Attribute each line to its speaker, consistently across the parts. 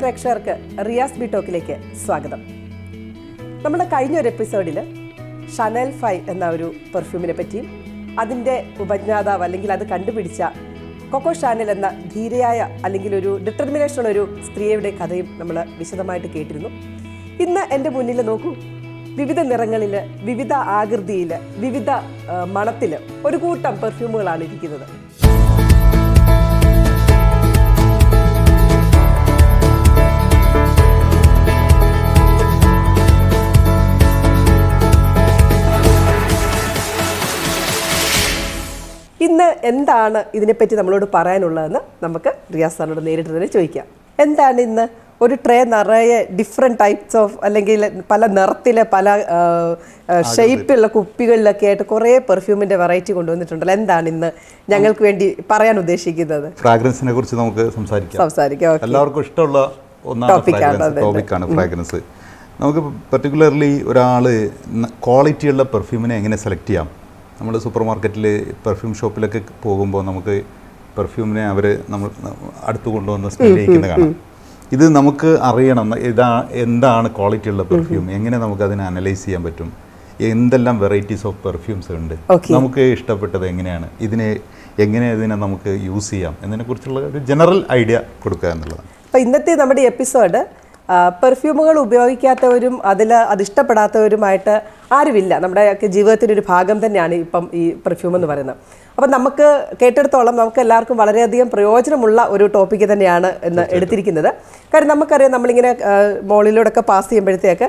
Speaker 1: പ്രേക്ഷകർക്ക് റിയാസ് ബി ടോക്കിലേക്ക് സ്വാഗതം. നമ്മുടെ കഴിഞ്ഞ ഒരു എപ്പിസോഡിൽ ഷനൽ ഫൈ എന്ന ഒരു പെർഫ്യൂമിനെ പറ്റിയും അതിന്റെ ഉപജ്ഞാതാവ് അല്ലെങ്കിൽ അത് കണ്ടുപിടിച്ച കൊക്കോ ഷാനൽ എന്ന ധീരയായ അല്ലെങ്കിൽ ഒരു ഡിറ്റർമിനേഷൻ ഒരു സ്ത്രീയുടെ കഥയും നമ്മൾ വിശദമായിട്ട് കേട്ടിരുന്നു. ഇന്ന് എന്റെ മുന്നിൽ നോക്കൂ വിവിധ നിറങ്ങളിൽ വിവിധ ആകൃതിയിൽ വിവിധ മണത്തിൽ ഒരു കൂട്ടം പെർഫ്യൂമുകളാണ് ഇരിക്കുന്നത്. എന്താണ് ഇതിനെപ്പറ്റി നമ്മളോട് പറയാനുള്ളതെന്ന് നമുക്ക് റിയാസ് സാറിനോട് നേരിട്ട് തന്നെ ചോദിക്കാം. എന്താണ് ഇന്ന് ഒരു ട്രേ നിറയെ ഡിഫറെന്റ് ടൈപ്സ് ഓഫ് അല്ലെങ്കിൽ പല നിറത്തിലെ പല ഷേപ്പിലുള്ള കുപ്പികളിലൊക്കെ ആയിട്ട് കുറേ പെർഫ്യൂമിന്റെ വെറൈറ്റി കൊണ്ടുവന്നിട്ടുണ്ടല്ലോ. എന്താണ് ഇന്ന് ഞങ്ങൾക്ക് വേണ്ടി പറയാൻ ഉദ്ദേശിക്കുന്നത്?
Speaker 2: ഫ്രാഗ്രൻസിനെ കുറിച്ച് നമുക്ക് സംസാരിക്കാം.
Speaker 1: സംസാരിക്കാം
Speaker 2: എല്ലാവർക്കും ഇഷ്ടമുള്ള ഒന്നാണ് ടോപ്പിക്കാണ് ഫ്രാഗ്രൻസ് നമുക്ക് പെർട്ടിക്കുലർലി ഒരാൾ ക്വാളിറ്റിയുള്ള പെർഫ്യൂമിനെ എങ്ങനെ സെലക്ട് ചെയ്യാം? നമ്മൾ സൂപ്പർ മാർക്കറ്റിൽ പെർഫ്യൂം ഷോപ്പിലൊക്കെ പോകുമ്പോൾ നമുക്ക് പെർഫ്യൂമിനെ അവർ നമ്മൾ അടുത്ത് കൊണ്ടുവന്ന് സ്മെൽ ചെയ്യിക്കുന്ന കാണാം. ഇത് നമുക്ക് അറിയണം. ഇതാ എന്താണ് ക്വാളിറ്റി ഉള്ള പെർഫ്യൂം എങ്ങനെ നമുക്ക് അതിനെ അനലൈസ് ചെയ്യാൻ പറ്റും? എന്തെല്ലാം വെറൈറ്റീസ് ഓഫ് പെർഫ്യൂംസ് ഉണ്ട്? നമുക്ക് ഇഷ്ടപ്പെട്ടത് എങ്ങനെയാണ്? ഇതിനെ എങ്ങനെ ഇതിനെ നമുക്ക് യൂസ് ചെയ്യാം? എന്നതിനെക്കുറിച്ചുള്ള ഒരു ജനറൽ ഐഡിയ കൊടുക്കുക എന്നുള്ളതാണ്.
Speaker 1: അപ്പോൾ ഇന്നത്തെ നമ്മുടെ എപ്പിസോഡ് പെർഫ്യൂമുകൾ ഉപയോഗിക്കാത്തവരും അതിൽ അത് ഇഷ്ടപ്പെടാത്തവരുമായിട്ട് ആരുമില്ല. നമ്മുടെ ജീവിതത്തിന്റെ ഒരു ഭാഗം തന്നെയാണ് ഇപ്പം ഈ പെർഫ്യൂം എന്ന് പറയുന്നത്. അപ്പം നമുക്ക് കേട്ടെടുത്തോളം നമുക്ക് എല്ലാവർക്കും വളരെയധികം പ്രയോജനമുള്ള ഒരു ടോപ്പിക്ക് തന്നെയാണ് ഇന്ന് എടുത്തിരിക്കുന്നത്. കാര്യം നമുക്കറിയാം നമ്മളിങ്ങനെ മോളിലൂടെയൊക്കെ പാസ് ചെയ്യുമ്പോഴത്തേക്ക്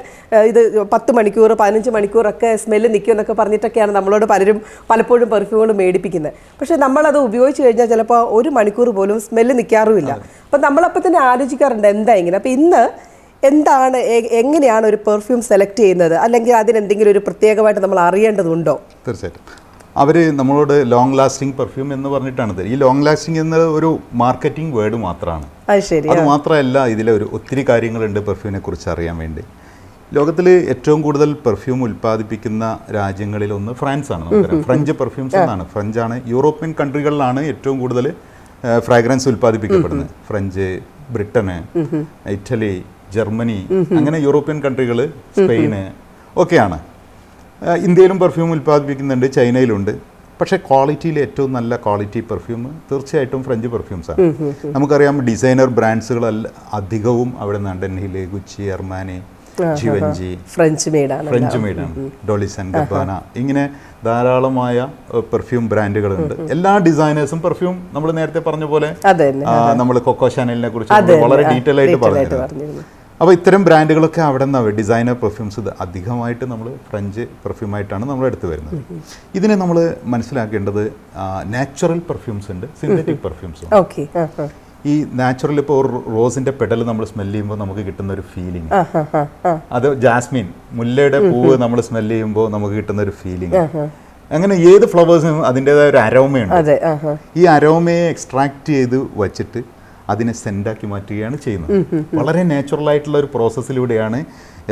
Speaker 1: ഇത് പത്ത് മണിക്കൂർ പതിനഞ്ച് മണിക്കൂറൊക്കെ സ്മെല്ല് നിൽക്കും എന്നൊക്കെ പറഞ്ഞിട്ടൊക്കെയാണ് നമ്മളോട് പലരും പലപ്പോഴും പെർഫ്യൂമുകൾ മേടിപ്പിക്കുന്നത്. പക്ഷേ നമ്മളത് ഉപയോഗിച്ച് കഴിഞ്ഞാൽ ചിലപ്പോൾ ഒരു മണിക്കൂർ പോലും സ്മെല്ല് നിൽക്കാറുമില്ല. അപ്പം നമ്മളപ്പോൾ തന്നെ ആലോചിക്കാറുണ്ട് എന്താ ഇങ്ങനെ? അപ്പം ഇന്ന് എന്താണ് എങ്ങനെയാണ് ഒരു പെർഫ്യൂം സെലക്ട് ചെയ്യുന്നത്? അല്ലെങ്കിൽ അതിനെന്തെങ്കിലും ഒരു പ്രത്യേകമായിട്ട് നമ്മൾ അറിയേണ്ടതുണ്ടോ?
Speaker 2: തീർച്ചയായിട്ടും. അവർ നമ്മളോട് ലോങ് ലാസ്റ്റിംഗ് പെർഫ്യൂം എന്ന് പറഞ്ഞിട്ടാണ് ഈ ലോങ് ലാസ്റ്റിംഗ് എന്ന ഒരു മാർക്കറ്റിംഗ് വേർഡ് മാത്രമാണ്
Speaker 1: അത്
Speaker 2: മാത്രമല്ല ഇതിലെ ഒരു ഒത്തിരി കാര്യങ്ങളുണ്ട് പെർഫ്യൂമിനെ കുറിച്ച് അറിയാൻ വേണ്ടി. ലോകത്തിൽ ഏറ്റവും കൂടുതൽ പെർഫ്യൂം ഉൽപ്പാദിപ്പിക്കുന്ന രാജ്യങ്ങളിൽ ഒന്ന് ഫ്രാൻസ് ആണ് നമുക്കറിയാം ഫ്രഞ്ച് പെർഫ്യൂംസ് എന്നാണ്. ഫ്രഞ്ച് ആണ്. യൂറോപ്യൻ കൺട്രികളിലാണ് ഏറ്റവും കൂടുതൽ ഫ്രാഗ്രൻസ് ഉൽപ്പാദിപ്പിക്കപ്പെടുന്നത്. ഫ്രഞ്ച് ബ്രിട്ടന് ഇറ്റലി ജർമ്മനി അങ്ങനെ യൂറോപ്യൻ കൺട്രികൾ സ്പെയിന് ഒക്കെയാണ്. ഇന്ത്യയിലും പെർഫ്യൂം ഉൽപ്പാദിപ്പിക്കുന്നുണ്ട് ചൈനയിലുണ്ട്. പക്ഷേ ക്വാളിറ്റിയിൽ ഏറ്റവും നല്ല ക്വാളിറ്റി പെർഫ്യൂം തീർച്ചയായിട്ടും ഫ്രഞ്ച് പെർഫ്യൂംസാണ് നമുക്കറിയാം ഡിസൈനർ ബ്രാൻഡ്സുകൾ അധികവും അവിടെ നിന്നാണ് ഡൽഹിയിൽ ഗുച്ചി അർമാനി ജിവഞ്ചി
Speaker 1: ഫ്രഞ്ച് മെയ്ഡാണ്
Speaker 2: ഫ്രഞ്ച് മെയ്ഡാണ് ഡോളിസൺ ഗബാന ഇങ്ങനെ ധാരാളമായ പെർഫ്യൂം ബ്രാൻഡുകളുണ്ട് എല്ലാ ഡിസൈനേഴ്സും പെർഫ്യൂം നമ്മൾ നേരത്തെ പറഞ്ഞ പോലെ നമ്മൾ കൊക്കോ ചാനലിനെ കുറിച്ച് വളരെ ഡീറ്റെയിൽ ആയിട്ട് പറഞ്ഞിട്ടുണ്ട്
Speaker 1: പറഞ്ഞിരുന്നു.
Speaker 2: അപ്പോൾ ഇത്തരം ബ്രാൻഡുകളൊക്കെ അവിടെ നിന്നാണ് ഡിസൈനർ പെർഫ്യൂംസ് ഇത് അധികമായിട്ട് നമ്മൾ ഫ്രഞ്ച് പെർഫ്യൂമായിട്ടാണ് നമ്മൾ എടുത്തു വരുന്നത്. ഇതിനെ നമ്മൾ മനസ്സിലാക്കേണ്ടത് നാച്ചുറൽ പെർഫ്യൂംസ് ഉണ്ട് സിന്തറ്റിക് പെർഫ്യൂംസ്
Speaker 1: ഓക്കെ
Speaker 2: ഈ നാച്ചുറൽ ഇപ്പോൾ റോസിന്റെ പെടൽ നമ്മൾ സ്മെൽ ചെയ്യുമ്പോൾ നമുക്ക് കിട്ടുന്ന ഒരു ഫീലിംഗ് അത് ജാസ്മിൻ മുല്ലയുടെ പൂവ് നമ്മൾ സ്മെൽ ചെയ്യുമ്പോൾ നമുക്ക് കിട്ടുന്ന ഒരു ഫീലിംഗ് അങ്ങനെ ഏത് ഫ്ലവേഴ്സിനും അതിന്റെതായ ഒരു അരോമയുണ്ട് ഈ അരോമയെ എക്സ്ട്രാക്ട് ചെയ്ത് വച്ചിട്ട് അതിനെ സെൻഡാക്കി മാറ്റുകയാണ് ചെയ്യുന്നത്. വളരെ നാച്ചുറൽ ആയിട്ടുള്ള ഒരു പ്രോസസ്സിലൂടെയാണ്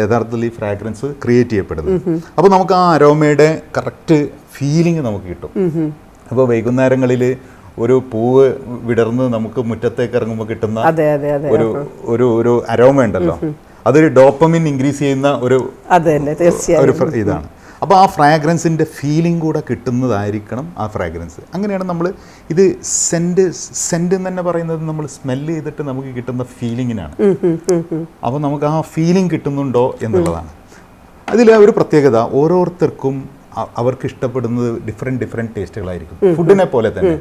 Speaker 2: യഥാർത്ഥത്തിൽ ഈ ഫ്രാഗ്രൻസ് ക്രിയേറ്റ് ചെയ്യപ്പെടുന്നത്. അപ്പോൾ നമുക്ക് ആ അരോമയുടെ കറക്റ്റ് ഫീലിംഗ് നമുക്ക് കിട്ടും. അപ്പോൾ വൈകുന്നേരങ്ങളിൽ ഒരു പൂവ് വിടർന്ന് നമുക്ക് മുറ്റത്തേക്ക് ഇറങ്ങുമ്പോൾ കിട്ടുന്ന ഒരു ഒരു ഒരു അരോമ ഉണ്ടല്ലോ. അതൊരു ഡോപ്പമിൻ ഇൻക്രീസ് ചെയ്യുന്ന ഒരു ഇതാണ്. അപ്പോൾ ആ ഫ്രാഗ്രൻസിന്റെ ഫീലിംഗ് കൂടെ കിട്ടുന്നതായിരിക്കണം ആ ഫ്രാഗ്രൻസ് അങ്ങനെയാണ് നമ്മൾ ഇത് സെന്റ് സെന്റ് എന്ന് തന്നെ പറയുന്നത് നമ്മൾ സ്മെല്ല് ചെയ്തിട്ട് നമുക്ക് കിട്ടുന്ന ഫീലിങ്ങിനാണ് അപ്പോൾ നമുക്ക് ആ ഫീലിംഗ് കിട്ടുന്നുണ്ടോ എന്നുള്ളതാണ്. അതിൽ ഒരു പ്രത്യേകത ഓരോരുത്തർക്കും അവർക്ക് ഇഷ്ടപ്പെടുന്നത് ഡിഫറെന്റ് ഡിഫറെന്റ് ടേസ്റ്റുകളായിരിക്കും ഫുഡിനെ പോലെ തന്നെ.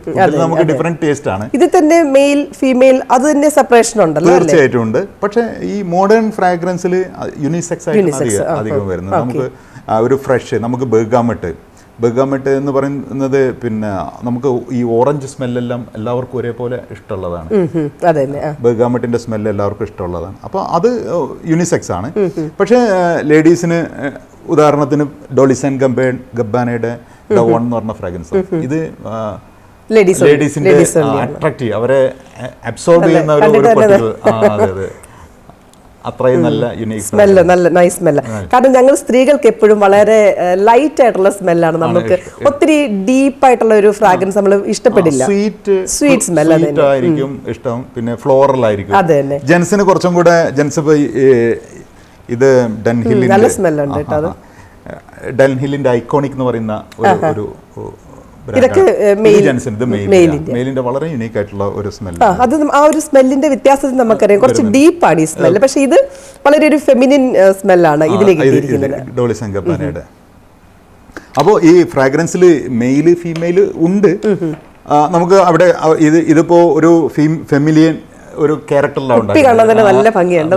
Speaker 2: നമുക്ക് ഡിഫറെന്റ് ടേസ്റ്റ് ആണ്.
Speaker 1: ഇത് തന്നെ മെയിൽ ഫീമെയിൽ അത് തന്നെ സെപ്പറേഷൻ ഉണ്ട്
Speaker 2: തീർച്ചയായിട്ടും ഉണ്ട്. പക്ഷേ ഈ മോഡേൺ ഫ്രാഗ്രൻസിൽ യൂണിസെക്സ് ആയിട്ട് അധികം വരുന്നത്. നമുക്ക് ഒരു ഫ്രഷ് നമുക്ക് ബേഗാമിട്ട്. ബെർഗാമട്ട് എന്ന് പറയുന്നത് പിന്നെ നമുക്ക് ഈ ഓറഞ്ച് സ്മെല്ലെല്ലാം എല്ലാവർക്കും ഒരേപോലെ ഇഷ്ടമുള്ളതാണ്.
Speaker 1: ആ.
Speaker 2: സ്മെല്ല് എല്ലാവർക്കും ഇഷ്ടമുള്ളതാണ്. അപ്പോൾ അത് യൂണിസെക്സ് ആണ്. പക്ഷേ ലേഡീസിന് ഉദാഹരണത്തിന് ഡോളിസൻ ഗംബേ ഗബ്ബാനയുടെ ദ വൺ എന്ന് പറഞ്ഞ ഫ്രാഗ്രൻസ് ഇത് ലേഡീസിന്റെ
Speaker 1: അട്രാക്റ്റീവ്
Speaker 2: അട്രാക്ട് അവരെ അബ്സോർബ് ചെയ്യുന്ന ഒരു ഒരു particular- ആ, അതെ അതെ അത്രയും നല്ല യുണീക്
Speaker 1: സ്മെല്ല് നല്ല നൈസ് സ്മെല്ല് കാരണം ഞങ്ങൾ സ്ത്രീകൾക്ക് എപ്പോഴും വളരെ ലൈറ്റ് ആയിട്ടുള്ള സ്മെല്ലാണ് നമുക്ക്. ഒത്തിരി ഡീപ്പ് ആയിട്ടുള്ള ഒരു ഫ്രാഗ്രൻസ് നമ്മൾ ഇഷ്ടപ്പെടില്ല.
Speaker 2: സ്വീറ്റ് സ്വീറ്റ് സ്മെല്ല് ആയിരിക്കും ഇഷ്ടം. പിന്നെ ഫ്ലോറൽ ആയിരിക്കും.
Speaker 1: അതെ തന്നെ.
Speaker 2: ജെൻസിന് കുറച്ചും കൂടെ ജെൻസ് ഇത് ഡൻഹില്ലിന്റെ
Speaker 1: നല്ല സ്മെല്ലുണ്ട് കേട്ടോ അത്.
Speaker 2: ഐക്കോണിക് എന്ന് പറയുന്ന ഒരു ഒരു
Speaker 1: ഇതൊക്കെ,
Speaker 2: മെയിലിന്റെ വളരെ യുണീക്ക് ആയിട്ടുള്ള ഒരു സ്മെൽ
Speaker 1: ആ അത് ആ ഒരു സ്മെല്ലിന്റെ വ്യത്യാസത്തിൽ നമുക്കറിയാം. കുറച്ച് ഡീപ്പാണ് ഈ സ്മെല്ല് പക്ഷെ ഇത് വളരെ ഒരു ഫെമിനിൻ സ്മെല്ലാണ് ഇതിലേക്ക്
Speaker 2: ഡോളി സംഗപ്പാനയുടെ അപ്പോൾ ഈ ഫ്രാഗ്രൻസിൽ മെയിൽ ഫീമെയിൽ ഉണ്ട്. നമുക്ക് അവിടെ ഇത് ഇതിപ്പോ ഒരു ഫെമിലിയൻ ഒരു ക്യാരക്ടറിലാണ്
Speaker 1: നല്ല ഭംഗിയുണ്ട്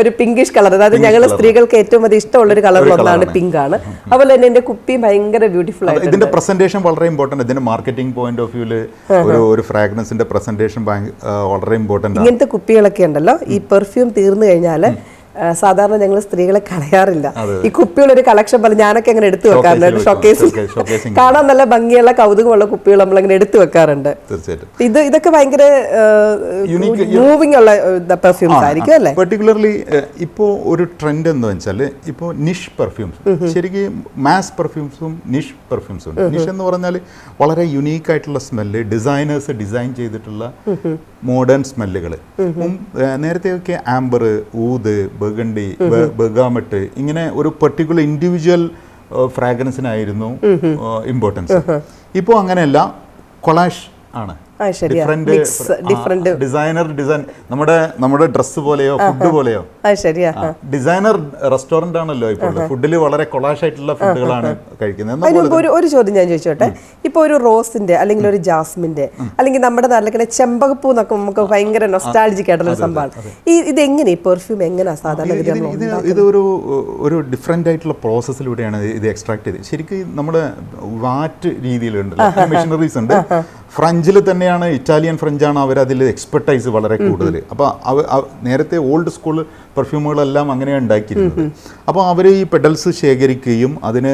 Speaker 1: ഒരു പിങ്കിഷ് കളർ അതായത് ഞങ്ങൾ സ്ത്രീകൾക്ക് ഏറ്റവും അധികം ഇഷ്ടമുള്ള ഒരു കളർ ഒന്നാണ് പിങ്ക് ആണ്. അതുപോലെ തന്നെ എന്റെ കുപ്പി ഭയങ്കര ബ്യൂട്ടിഫുൾ ആയിട്ട്
Speaker 2: ഇതിന്റെ പ്രസന്റേഷൻ വളരെ ഇമ്പോർട്ടന്റ് ഇതിന്റെ മാർക്കറ്റിംഗ് പോയിന്റ് ഓഫ് വ്യൂൽ ഒരു ഒരു ഫ്രാഗ്രൻസിന്റെ പ്രസന്റേഷൻ വളരെ ഇമ്പോർട്ടന്റ് ആണ്.
Speaker 1: ഇങ്ങനത്തെ കുപ്പികളൊക്കെ ഉണ്ടല്ലോ. ഈ പെർഫ്യൂം തീർന്നു കഴിഞ്ഞാൽ സാധാരണ ഞങ്ങൾ സ്ത്രീകളെ കളയാറില്ല. ഈ കുപ്പികളൊരു കളക്ഷൻ പോലെ ഞാനൊക്കെ അങ്ങനെ എടുത്തു വെക്കാറുണ്ട്.
Speaker 2: ഷോക്കേസ്
Speaker 1: ഷോക്കേസിൽ കാണാൻ നല്ല ഭംഗിയുള്ള കൗതുകമുള്ള കുപ്പികൾ നമ്മൾ അങ്ങനെ എടുത്തു വെക്കാറുണ്ട്.
Speaker 2: തീർച്ചയായിട്ടും.
Speaker 1: ഇത് ഇതൊക്കെ ഭയങ്കര മൂവിംഗ് ഉള്ള പെർഫ്യൂംസ് ആയിരിക്കും അല്ലേ?
Speaker 2: പെർട്ടിക്കുലർലി ഇപ്പോൾ ഒരു ട്രെൻഡ് എന്ന് വെച്ചാൽ ഇപ്പോ നിഷ് പെർഫ്യൂംസ് ശരിക്കും മാസ് പെർഫ്യൂംസും നിഷ് പെർഫ്യൂംസും ഉണ്ട് നിഷ് എന്ന് പറഞ്ഞാൽ വളരെ യുണീക്ക് ആയിട്ടുള്ള സ്മെല്ല് ഡിസൈനേഴ്സ് ഡിസൈൻ ചെയ്തിട്ടുള്ള മോഡേൺ സ്മെല്ലുകൾ നേരത്തെയൊക്കെ ആംബർ ഊത് ബഗണ്ടി ബഗാമട്ട് ഇങ്ങനെ ഒരു പെർട്ടിക്കുലർ ഇൻഡിവിജ്വൽ ഫ്രാഗ്രൻസിനായിരുന്നു ഇമ്പോർട്ടൻസ് ഇപ്പോൾ അങ്ങനെയല്ല കൊളാഷ് ആണ്.
Speaker 1: ഡിഫറെന്റ്
Speaker 2: ഡിസൈനർ ഡിസൈൻ നമ്മുടെ നമ്മുടെ ഡ്രസ്സ് പോലെയോ ഫുഡ് പോലെയോ. ഡിസൈനർ റെസ്റ്റോറന്റ് ആണല്ലോ ഇപ്പോൾ ഫുഡിൽ വളരെ കൊളാഷ് ആയിട്ടുള്ള ഫുഡുകളാണ് കഴിക്കുന്നത്.
Speaker 1: ഒരു ഒരു ചോദ്യം ഞാൻ ചോദിച്ചോട്ടെ? ഇപ്പൊ ഒരു റോസിന്റെ അല്ലെങ്കിൽ ഒരു ജാസ്മിന്റെ അല്ലെങ്കിൽ നമ്മുടെ നാട്ടിലെ ചെമ്പകപ്പൂ എന്നൊക്കെ നമുക്ക് ഭയങ്കര നൊസ്റ്റാളജിക് ആയിട്ടുള്ള സംഭവമാണ്. ഈ ഇത് എങ്ങനെ പെർഫ്യൂം എങ്ങനെയാ സാധാരണ
Speaker 2: ഇത് ഇത് ഇത് ഒരു ഒരു ഡിഫറെന്റ് ആയിട്ടുള്ള പ്രോസസ്സിലൂടെയാണ് ഇത് എക്സ്ട്രാക്ട് ചെയ്ത് ശരിക്കും നമ്മുടെ വാറ്റ് രീതിയിലുണ്ടല്ലോ. മെഷീനറീസ് ഉണ്ട്. ഫ്രഞ്ചിൽ തന്നെയാണ് ഇറ്റാലിയൻ ഫ്രഞ്ചാണ് അവർ അതിൽ എക്സ്പെർട്ടൈസ് വളരെ കൂടുതൽ അപ്പോൾ നേരത്തെ ഓൾഡ് സ്കൂൾ പെർഫ്യൂമുകളെല്ലാം അങ്ങനെയാണ് ഉണ്ടാക്കിയിരുന്നത്. അപ്പോൾ അവർ ഈ പെഡൽസ് ശേഖരിക്കുകയും അതിന്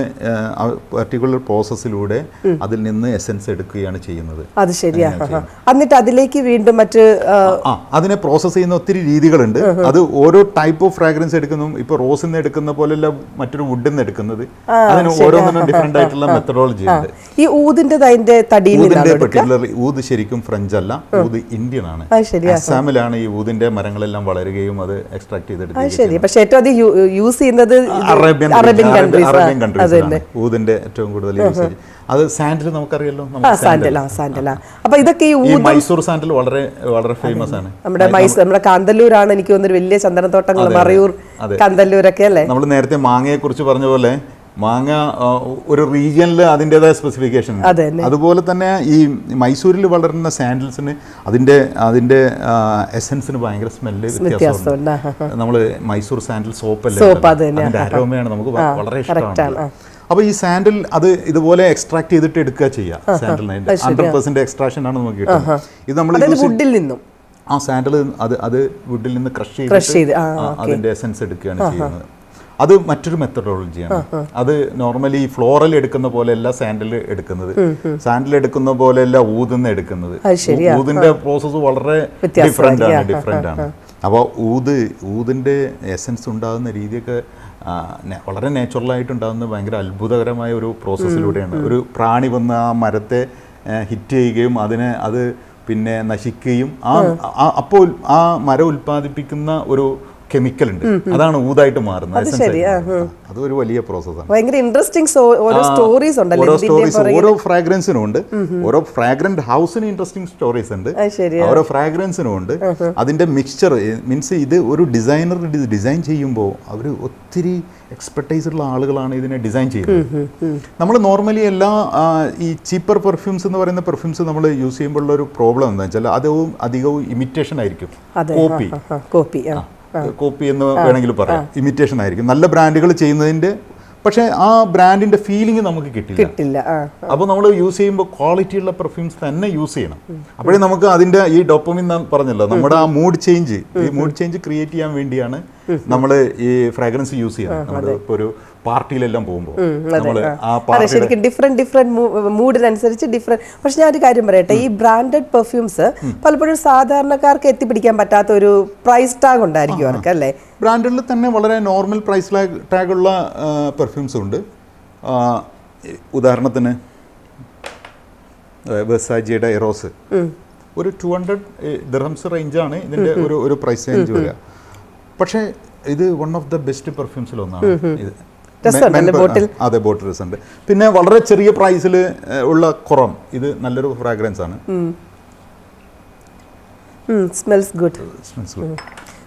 Speaker 2: പർട്ടിക്കുലർ പ്രോസസ്സിലൂടെ അതിൽ നിന്ന് എസെൻസ് എടുക്കുകയാണ് ചെയ്യുന്നത്.
Speaker 1: അത് ശരിയാണ്. എന്നിട്ട് അതിലേക്ക് വീണ്ടും മറ്റ് ആ,
Speaker 2: അതിനെ പ്രോസസ്സ് ചെയ്യുന്ന ഒത്തിരി രീതികളുണ്ട്. അത് ഓരോ ടൈപ്പ് ഓഫ് ഫ്രാഗ്രൻസ് എടുക്കുന്നു. ഇപ്പൊ റോസിൽ നിന്ന് എടുക്കുന്ന പോലെയല്ല മറ്റൊരു വുഡിൽ നിന്ന് എടുക്കുന്നത്. അതിന് ഓരോന്നിനും ഡിഫറെന്റ് ആയിട്ടുള്ള മെത്തഡോളജി ഉണ്ട്.
Speaker 1: ഈ ഊതിന്റെ അതിന്റെ തടിയിൽ
Speaker 2: പെർട്ടിക്കുലർ ഊത് ശരിക്കും ഫ്രഞ്ച് അല്ല ഊത് ഇന്ത്യൻ ആണ്. അസാമിലാണ് ഈ ഊതിന്റെ മരങ്ങളെല്ലാം വളരുകയും അത് എക്സ്ട്രാക്ട്
Speaker 1: അത്
Speaker 2: ചെയ്തെടുക്കുകയും
Speaker 1: ശരി. പക്ഷേ ഏറ്റവും അധികം യൂസ് ചെയ്യുന്നത്
Speaker 2: അറേബ്യൻ
Speaker 1: അറേബ്യൻ കൺട്രീസ്
Speaker 2: അറേബ്യൻ കൺട്രീസിലാണ് ഊതിന്റെ ഏറ്റവും കൂടുതൽ യൂസ് അത് സാൻഡിൽ നമുക്കറിയാലോ
Speaker 1: ആ
Speaker 2: നമുക്ക്
Speaker 1: സാൻഡൽ ആ സാൻഡൽ ആ. അപ്പൊ ഇതൊക്കെ ഈ
Speaker 2: ഈ മൈസൂർ സാൻഡൽ വളരെ വളരെ ഫേമസ് ആണ്.
Speaker 1: നമ്മുടെ മൈസൂർ നമ്മുടെ കാന്തല്ലൂർ ആണ് എനിക്ക് തോന്നുന്നു വലിയ ചന്ദനത്തോട്ടങ്ങൾ. മറയൂർ കാന്തല്ലൂർ ഒക്കെ അല്ലേ?
Speaker 2: നമ്മൾ നേരത്തെ മാങ്ങയെ കുറിച്ച് പറഞ്ഞ പോലെ മാങ്ങ ഒരു റീജിയനിൽ അതിന്റെതായ സ്പെസിഫിക്കേഷൻ
Speaker 1: അതെ
Speaker 2: അതുപോലെ തന്നെ ഈ മൈസൂരിൽ വളരുന്ന സാൻഡിൽസിന് അതിന്റെ അതിന്റെ എസൻസിന് ഭയങ്കര സ്മെല്ല്
Speaker 1: വ്യത്യാസമുണ്ട്.
Speaker 2: നമ്മൾ മൈസൂർ സാൻഡിൽ സോപ്പ്
Speaker 1: അല്ലേ
Speaker 2: അതിന്റെ അരോമയാണ് നമുക്ക് വളരെ ഇഷ്ടമാണ്
Speaker 1: അപ്പൊ
Speaker 2: അപ്പോൾ ഈ സാൻഡിൽ അത് ഇതുപോലെ എക്സ്ട്രാക്ട് ചെയ്തിട്ട് എടുക്കുക ചെയ്യുക സാൻഡിൽ ഹൺഡ്രഡ് എക്സ്ട്രാക്ഷൻ ആണ് നമുക്ക് കിട്ടുന്നത്. ഇത് നമ്മൾ
Speaker 1: വുഡിൽ നിന്നും.
Speaker 2: ആ സാൻഡിൽ അത് അത് വുഡിൽ നിന്ന് ക്രഷ്
Speaker 1: ചെയ്ത്,
Speaker 2: അതിന്റെ എസൻസ് എടുക്കുകയാണ് ചെയ്യുന്നത്. അത് മറ്റൊരു മെത്തഡോളജിയാണ് അത് നോർമലി ഫ്ലോറൽ എടുക്കുന്ന പോലെ സാൻഡൽ സാൻഡിൽ എടുക്കുന്നത് സാൻഡൽ എടുക്കുന്ന പോലെ അല്ല ഊതുന്ന എടുക്കുന്നത്. ഊതിന്റെ പ്രോസസ്സ് വളരെ ഡിഫറെന്റ് ആണ് ഡിഫറെന്റ് ആണ്. അപ്പോൾ ഊത് ഊതിന്റെ എസൻസ് ഉണ്ടാകുന്ന രീതിയൊക്കെ വളരെ നാച്ചുറലായിട്ട് ഉണ്ടാകുന്ന ഭയങ്കര അത്ഭുതകരമായ ഒരു പ്രോസസ്സിലൂടെയാണ് ഒരു പ്രാണി വന്ന് ആ മരത്തെ ഹിറ്റ് ചെയ്യുകയും അതിനെ അത് പിന്നെ നശിക്കുകയും ആ- അപ്പോൾ ആ മരം ഉൽപ്പാദിപ്പിക്കുന്ന ഒരു കെമിക്കൽ ഉണ്ട്. അതാണ് ഊതായിട്ട് മാറുന്നത്. അത് ഒരു വലിയ പ്രോസസ്സാണ്
Speaker 1: ഭയങ്കര ഇൻട്രസ്റ്റിംഗ് ഓരോ സ്റ്റോറീസ് ഉണ്ടല്ലോ?
Speaker 2: ഓരോ സ്റ്റോറീസ് ഓരോ ഫ്രാഗ്രൻസിനും ഉണ്ട്. ഓരോ ഫ്രാഗ്രന്റ് ഹൗസിന് ഇൻട്രസ്റ്റിംഗ് സ്റ്റോറീസ് ഉണ്ട്. ഓരോ ഫ്രാഗ്രൻസിനും ഉണ്ട്. അതിന്റെ മിക്സ്ചർ മീൻസ് ഇത് ഒരു ഡിസൈനർ ഡിസൈൻ ചെയ്യുമ്പോൾ അവർ ഒത്തിരി എക്സ്പെർട്ടൈസ് ഉള്ള ആളുകളാണ് ഇതിനെ ഡിസൈൻ ചെയ്യുന്നത്. നമ്മൾ നോർമലി എല്ലാ ഈ ചീപ്പർ പെർഫ്യൂംസ് എന്ന് പറയുന്ന പെർഫ്യൂംസ് നമ്മൾ യൂസ് ചെയ്യുമ്പോഴുള്ള ഒരു പ്രോബ്ലം എന്താ വെച്ചാൽ അതും അധികവും ഇമിറ്റേഷൻ ആയിരിക്കും. കോപ്പി
Speaker 1: കോപ്പി
Speaker 2: കോപ്പി എന്ന് വേണമെങ്കിൽ പറയാം. ഇമിറ്റേഷൻ ആയിരിക്കും. നല്ല ബ്രാൻഡുകൾ ചെയ്യുന്നതിന്റെ പക്ഷേ ആ ബ്രാൻഡിന്റെ ഫീലിംഗ് നമുക്ക് കിട്ടില്ല.
Speaker 1: കിട്ടില്ല.
Speaker 2: അപ്പോൾ നമ്മൾ യൂസ് ചെയ്യുമ്പോൾ ക്വാളിറ്റി ഉള്ള പെർഫ്യൂംസ് തന്നെ യൂസ് ചെയ്യണം. അപ്പോഴേ നമുക്ക് അതിന്റെ ഈ ഡോപ്പമിൻ പറഞ്ഞല്ലോ നമ്മുടെ ആ മൂഡ് ചേഞ്ച് ഈ മൂഡ് ചേഞ്ച് ക്രിയേറ്റ് ചെയ്യാൻ വേണ്ടിയാണ് നമ്മൾ ഈ ഫ്രാഗ്രൻസ് യൂസ് ചെയ്യുന്നത്. നമ്മൾ ഇപ്പോൾ ഒരു പാർട്ടിയിലെല്ലാം പോകുമ്പോൾ
Speaker 1: അതെ, ശരിക്കും ഡിഫറെന്റ് ഡിഫറെന്റ് മൂഡിനനുസരിച്ച് ഡിഫറെന്റ് പക്ഷെ ഞാൻ ഒരു കാര്യം പറയട്ടെ ഈ ബ്രാൻഡഡ് പെർഫ്യൂംസ് പലപ്പോഴും സാധാരണക്കാർക്ക് എത്തിപ്പിടിക്കാൻ പറ്റാത്ത ഒരു പ്രൈസ് ടാഗ് ഉണ്ടായിരിക്കും അവർക്ക് അല്ലേ?
Speaker 2: ബ്രാൻഡിൽ തന്നെ വളരെ നോർമൽ പ്രൈസ് ടാഗ് ഉള്ള പെർഫ്യൂംസ് ഉണ്ട്. ഉദാഹരണത്തിന് വെസാജിയുടെ എറോസ് ഒരു ടു ഹൺഡ്രഡ് ദിർഹംസ് റേഞ്ചാണ് ഇതിന്റെ ഒരു ഒരു പ്രൈസ് റേഞ്ച് വരിക. പക്ഷേ ഇത് വൺ ഓഫ് ദ ബെസ്റ്റ് പെർഫ്യൂംസിൽ ഒന്നാണ്. ഇത്
Speaker 1: ബോട്ടിൽ?
Speaker 2: ബോട്ട് അതെ ഉണ്ട് രസമുണ്ട്. പിന്നെ വളരെ ചെറിയ പ്രൈസിൽ ഉള്ള കുറം. ഇത് നല്ലൊരു ഫ്രാഗ്രൻസ് ആണ്.
Speaker 1: Smells good.